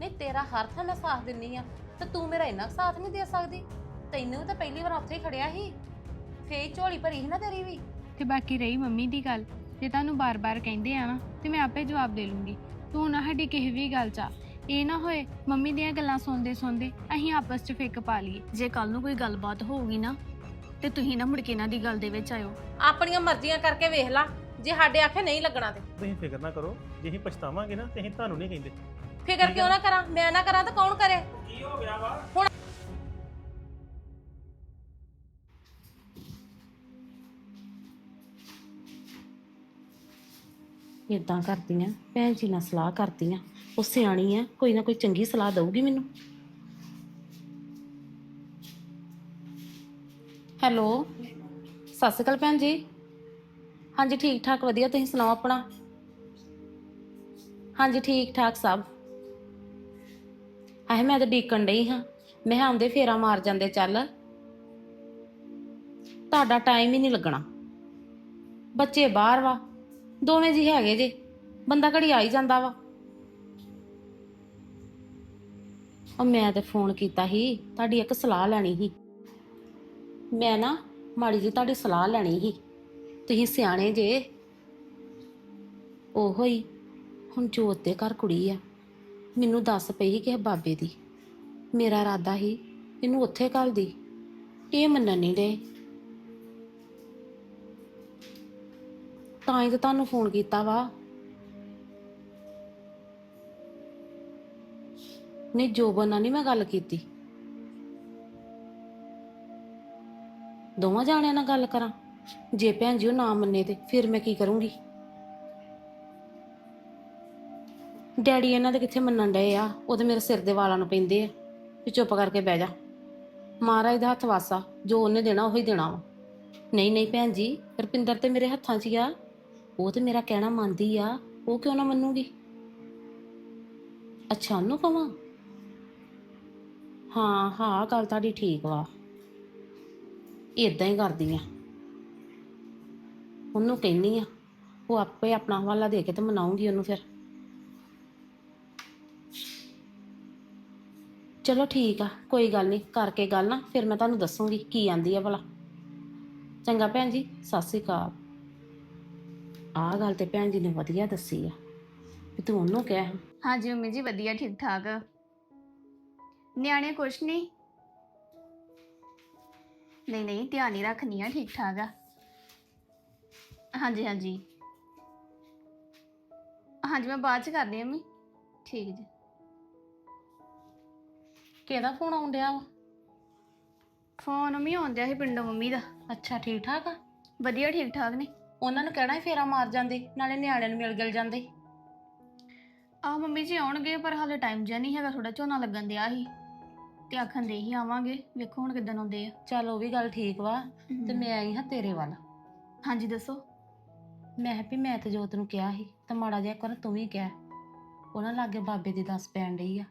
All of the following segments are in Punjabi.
ਨਹੀਂ ਤੇਰਾ ਹਰ ਥਾਂ ਮੈਂ ਸਾਥ ਦਿੰਨੀ ਆ। ਤੇ ਤੂੰ ਮੇਰਾ ਇੰਨਾ ਕੁ ਸਾਥ ਨਹੀਂ ਦੇ ਸਕਦੀ? ਤੈਨੂੰ ਵੀ ਤਾਂ ਪਹਿਲੀ ਵਾਰ ਉੱਥੇ ਹੀ ਖੜਿਆ ਸੀ। ਫੇਰ ਝੋਲੀ ਭਰੀ ਸੀ ਨਾ ਤੇਰੀ ਵੀ। ਤੇ ਬਾਕੀ ਰਹੀ ਮੰਮੀ ਦੀ ਗੱਲ। ਜੇ ਤੁਹਾਨੂੰ ਬਾਰ-ਬਾਰ ਕਹਿੰਦੇ ਆ ਨਾ ਤੇ ਮੈਂ ਆਪੇ ਜਵਾਬ ਦੇ ਲੂੰਗੀ। ਤੂੰ ਨਾ ਸਾਡੀ ਕਿਸੇ ਵੀ ਗੱਲ 'ਚ ਆ। ਇਹ ਨਾ ਹੋਏ ਮੰਮੀ ਦੀਆਂ ਗੱਲਾਂ ਸੁਣਦੇ ਸੁਣਦੇ ਅਸੀਂ ਆਪਸ 'ਚ ਫਿੱਕ ਪਾ ਲਈਏ। ਜੇ ਕੱਲ ਨੂੰ ਕੋਈ ਗੱਲਬਾਤ ਹੋਊਗੀ ਨਾ ਤੇ ਤੁਸੀਂ ਨਾ ਮੁੜ ਕੇ ਇਹਨਾਂ ਦੀ ਗੱਲ ਦੇ ਵਿੱਚ ਆਇਓ। ਆਪਣੀਆਂ ਮਰਜ਼ੀਆਂ ਕਰਕੇ ਵੇਖ ਲਾ। ਜੇ ਸਾਡੇ ਆਖੇ ਨਹੀਂ ਲੱਗਣਾ ਤੇ। ਤੁਸੀਂ ਫਿਕਰ ਨਾ ਕਰੋ। ਜੇ ਅਸੀਂ ਪਛਤਾਵਾਂਗੇ ਨਾ ਤੇ ਅਸੀਂ ਤੁਹਾਨੂੰ ਨਹੀਂ ਕਹਿੰਦੇ। ਫਿਕਰ ਕਿਉਂ ਨਾ ਕਰਾਂ ਮੈਂ ਨਾ ਕਰਾਂ ਤਾਂ ਕੌਣ ਕਰੇ? ਕੀ ਹੋ ਗਿਆ ਵਾ? ਇਦਾਂ ਕਰਦੀਆਂ ਭੈਣ ਜੀ ਨਾਲ ਸਲਾਹ ਕਰਦੀਆਂ ਉਹ ਸਿਆਣੀ ਆ ਕੋਈ ਨਾ ਕੋਈ ਚੰਗੀ ਸਲਾਹ ਦਊਗੀ ਮੈਨੂੰ। ਹੈਲੋ ਸਤਿ ਸ਼੍ਰੀ ਅਕਾਲ ਭੈਣ ਜੀ। ਹਾਂਜੀ ਠੀਕ ਠਾਕ ਵਧੀਆ ਤੁਸੀਂ ਸੁਣਾਓ ਆਪਣਾ? ਹਾਂਜੀ ਠੀਕ ਠਾਕ ਸਭ। ਆਹ ਮੈਂ ਤਾਂ ਡੀਕਣ ਡਈ ਹਾਂ। ਮੈਂ ਕਿਹਾ ਆਉਂਦੇ ਫੇਰਾ ਮਾਰ ਜਾਂਦੇ ਚੱਲ। ਤੁਹਾਡਾ ਟਾਈਮ ਹੀ ਨਹੀਂ ਲੱਗਣਾ। ਬੱਚੇ ਬਾਹਰ ਵਾ। ਦੋਵੇਂ ਜੀ ਹੈਗੇ ਜੇ। ਬੰਦਾ ਘੜੀ ਆ ਹੀ ਜਾਂਦਾ ਵਾ। ਉਹ ਮੈਂ ਤੇ ਫੋਨ ਕੀਤਾ ਸੀ, ਤੁਹਾਡੀ ਇੱਕ ਸਲਾਹ ਲੈਣੀ ਸੀ। ਮੈਂ ਨਾ ਮਾੜੀ ਜੀ ਤੁਹਾਡੀ ਸਲਾਹ ਲੈਣੀ ਸੀ। ਤੁਸੀਂ ਸਿਆਣੇ ਜੇ। ਉਹੋ ਹੀ। ਹੁਣ ਜੋਤ ਦੇ ਘਰ ਕੁੜੀ ਆ। ਮੈਨੂੰ ਦੱਸ ਪਈ ਸੀ ਬਾਬੇ ਦੀ। ਮੇਰਾ ਇਰਾਦਾ ਸੀ, ਇਹਨੂੰ ਉੱਥੇ ਘੱਲ ਦੀ। ਇਹ ਮੰਨਣ ਨਹੀਂ ਦੇ ਤਾਂ ਹੀ ਤਾਂ ਤੁਹਾਨੂੰ ਫੋਨ ਕੀਤਾ ਵਾ। ਨਹੀਂ, ਜੋਬਨ ਨਾਲ ਨਹੀਂ ਮੈਂ ਗੱਲ ਕੀਤੀ। ਦੋਵਾਂ ਜਾਣਿਆਂ ਨਾਲ ਗੱਲ ਕਰਾਂ। ਜੇ ਭੈਣ ਜੀ ਉਹ ਨਾ ਮੰਨੇ ਤੇ ਫਿਰ ਮੈਂ ਕੀ ਕਰੂੰਗੀ? ਡੈਡੀ ਇਹਨਾਂ ਦੇ ਕਿੱਥੇ ਮੰਨਣ ਡਏ ਆ? ਉਹ ਤੇ ਮੇਰੇ ਸਿਰ ਦੇ ਵਾਲਾਂ ਨੂੰ ਪੈਂਦੇ ਆ। ਵੀ ਚੁੱਪ ਕਰਕੇ ਬਹਿ ਜਾ। ਮਹਾਰਾਜ ਦਾ ਹੱਥ ਵਾਸਾ, ਜੋ ਉਹਨੇ ਦੇਣਾ, ਉਹੀ ਦੇਣਾ ਵਾ। ਨਹੀਂ ਨਹੀਂ ਭੈਣ ਜੀ, ਰਪਿੰਦਰ ਤੇ ਮੇਰੇ ਹੱਥਾਂ 'ਚ ਹੀ ਆ। ਉਹ ਤੇ ਮੇਰਾ ਕਹਿਣਾ ਮੰਨਦੀ ਆ। ਉਹ ਕਿਉਂ ਨਾ ਮੰਨੂਗੀ? ਅੱਛਾ, ਉਹਨੂੰ ਕਵਾਂ? ਹਾਂ ਹਾਂ, ਗੱਲ ਤੁਹਾਡੀ ਠੀਕ ਵਾ। ਇਦਾਂ ਹੀ ਕਰਦੀ ਆ। ਉਹਨੂੰ ਕਹਿੰਨੀ ਆ, ਉਹ ਆਪੇ ਆਪਣਾ ਹਵਾਲਾ ਦੇ ਕੇ ਤੇ ਮਨਾਉਂਗੀ ਉਹਨੂੰ ਫਿਰ। ਚਲੋ ਠੀਕ ਆ, ਕੋਈ ਗੱਲ ਨਹੀਂ ਕਰਕੇ ਗੱਲ ਨਾ, ਫਿਰ ਮੈਂ ਤੁਹਾਨੂੰ ਦੱਸੂਗੀ ਕੀ ਆਂਦੀ ਆ ਭਲਾ। ਚੰਗਾ ਭੈਣ ਜੀ, ਸਤਿ ਸ਼੍ਰੀ ਅਕਾਲ। ਆਹ ਗੱਲ ਤੇ ਭੈਣ ਜੀ ਨੇ ਵਧੀਆ ਦੱਸੀ ਆ, ਵੀ ਤੂੰ ਉਹਨੂੰ ਕਹਿ। ਹਾਂਜੀ ਮੰਮੀ ਜੀ, ਵਧੀਆ ਠੀਕ ਠਾਕ ਨਿਆਣੇ ਕੁਛ ਨਹੀਂ ਨਹੀਂ ਨਹੀਂ, ਧਿਆਨ ਹੀ ਰੱਖਣੀ ਆ ਠੀਕ ਠਾਕ ਆ। ਹਾਂਜੀ ਹਾਂਜੀ। ਹਾਂਜੀ, ਮੈਂ ਬਾਅਦ ਚ ਕਰਦੀ ਹਾਂ ਮੰਮੀ। ਠੀਕ ਜੀ। ਕਿਹਦਾ ਫੋਨ ਆਉਣ ਡਿਆ ਵਾ? ਫੋਨ ਮੰਮੀ ਆਉਂਦਿਆ ਸੀ ਪਿੰਡੋਂ ਮੰਮੀ ਦਾ। ਅੱਛਾ ਠੀਕ ਠਾਕ ਆ? ਵਧੀਆ ਠੀਕ ਠਾਕ ਨੇ। ਉਹਨਾਂ ਨੂੰ ਕਹਿਣਾ ਸੀ ਫੇਰਾ ਮਾਰ ਜਾਂਦੇ ਨਾਲੇ ਨਿਆਣਿਆਂ ਨੂੰ ਮਿਲ ਗਿਲ ਜਾਂਦੇ। ਆ ਮੰਮੀ ਜੀ ਆਉਣਗੇ ਪਰ ਹਾਲੇ ਟਾਈਮ ਜਿਆ ਨਹੀਂ ਹੈਗਾ ਥੋੜਾ ਝੋਨਾ ਲੱਗਣ ਦਿਆ ਸੀ। ਤੇ ਆਖਣ ਦੇ ਹੀ ਆਵਾਂਗੇ ਵੇਖੋ ਹੁਣ ਕਿਦਾਂ ਆਉਂਦੇ ਆ। ਚੱਲ ਉਹ ਵੀ ਗੱਲ ਠੀਕ ਵਾ ਤੇ ਮੈਂ ਆਈ ਹਾਂ ਤੇਰੇ ਵੱਲ। ਹਾਂਜੀ ਦੱਸੋ। ਮੈਂ ਕਿਹਾ ਵੀ ਮੈਂ ਤੇ ਜੋਤ ਨੂੰ ਕਿਹਾ ਸੀ ਤੇ ਮਾੜਾ ਜਿਹਾ ਕਰ ਤੂੰ ਵੀ ਕਹਿ। ਉਹਨਾਂ ਲਾਗੇ ਬਾਬੇ ਦੀ ਦੱਸ ਪੈਣ ਡਈ ਆ।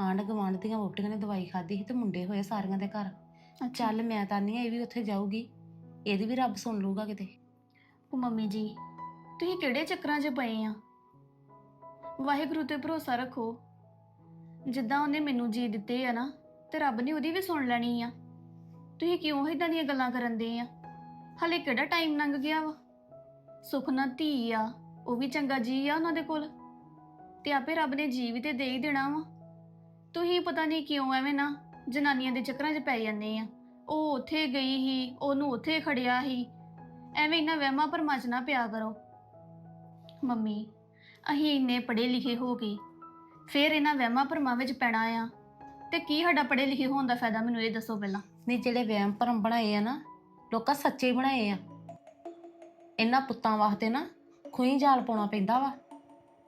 ਆਂਢ ਗੁਆਂਢ ਦੀਆਂ ਵੋਟੀਆਂ ਨੇ ਦਵਾਈ ਖਾਧੀ ਸੀ ਤੇ ਮੁੰਡੇ ਹੋਏ ਸਾਰਿਆਂ ਦੇ ਘਰ। ਚੱਲ ਮੈਂ ਤਾਂ ਨਹੀਂ ਇਹ ਵੀ ਉੱਥੇ ਜਾਊਗੀ। ਇਹਦੀ ਵੀ ਰੱਬ ਸੁਣ ਲੂਗਾ ਕਿਤੇ। ਉਹ ਮੰਮੀ ਜੀ ਤੁਸੀਂ ਕਿਹੜੇ ਚੱਕਰਾਂ 'ਚ ਪਏ ਆ? ਵਾਹਿਗੁਰੂ ਤੇ ਭਰੋਸਾ ਰੱਖੋ ਜਿੱਦਾਂ ਉਹਨੇ ਮੈਨੂੰ ਜੀ ਦਿੱਤੇ ਆ ਨਾ ਤੇ ਰੱਬ ਨੇ ਉਹਦੀ ਵੀ ਸੁਣ ਲੈਣੀ ਆ। ਤੁਸੀਂ ਕਿਉਂ ਇਦਾਂ ਦੀਆਂ ਗੱਲਾਂ ਕਰਨ ਦੇ ਆ? ਹਲੇ ਕਿਹੜਾ ਟਾਈਮ ਲੰਘ ਗਿਆ ਵਾ? ਸੁਖ ਨਾਲ ਧੀ ਆ ਉਹ ਵੀ ਚੰਗਾ ਜੀ ਆ ਉਹਨਾਂ ਦੇ ਕੋਲ। ਤੇ ਆਪੇ ਰੱਬ ਨੇ ਜੀ ਵੀ ਤੇ ਦੇ ਹੀ ਦੇਣਾ ਵਾ। ਤੁਸੀਂ ਪਤਾ ਨਹੀਂ ਕਿਉਂ ਐਵੇਂ ਨਾ ਜਨਾਨੀਆਂ ਦੇ ਚੱਕਰਾਂ 'ਚ ਪੈ ਜਾਂਦੇ ਆ। ਉਹ ਉੱਥੇ ਗਈ ਸੀ, ਉਹਨੂੰ ਉੱਥੇ ਖੜਿਆ ਸੀ। ਐਵੇਂ ਇਹਨਾਂ ਵਹਿਮਾਂ ਭਰਮਾਂ 'ਚ ਨਾ ਪਿਆ ਕਰੋ। ਮੰਮੀ, ਅਸੀਂ ਇੰਨੇ ਪੜ੍ਹੇ ਲਿਖੇ ਹੋ ਗਏ ਫਿਰ ਇਹਨਾਂ ਵਹਿਮਾਂ ਭਰਮਾਂ ਵਿੱਚ ਪੈਣਾ ਆ। ਤੇ ਕੀ ਸਾਡਾ ਪੜ੍ਹੇ ਲਿਖੇ ਹੋਣ ਦਾ ਫਾਇਦਾ ਮੈਨੂੰ ਇਹ ਦੱਸੋ ਪਹਿਲਾਂ। ਨਹੀਂ, ਜਿਹੜੇ ਵਹਿਮ ਭਰਮ ਬਣਾਏ ਆ ਨਾ, ਲੋਕਾਂ ਸੱਚੇ ਹੀ ਬਣਾਏ ਆ। ਇਹਨਾਂ ਪੁੱਤਾਂ ਵਾਸਤੇ ਨਾ ਖੂਹੀ ਜਾਲ ਪਾਉਣਾ ਪੈਂਦਾ ਵਾ।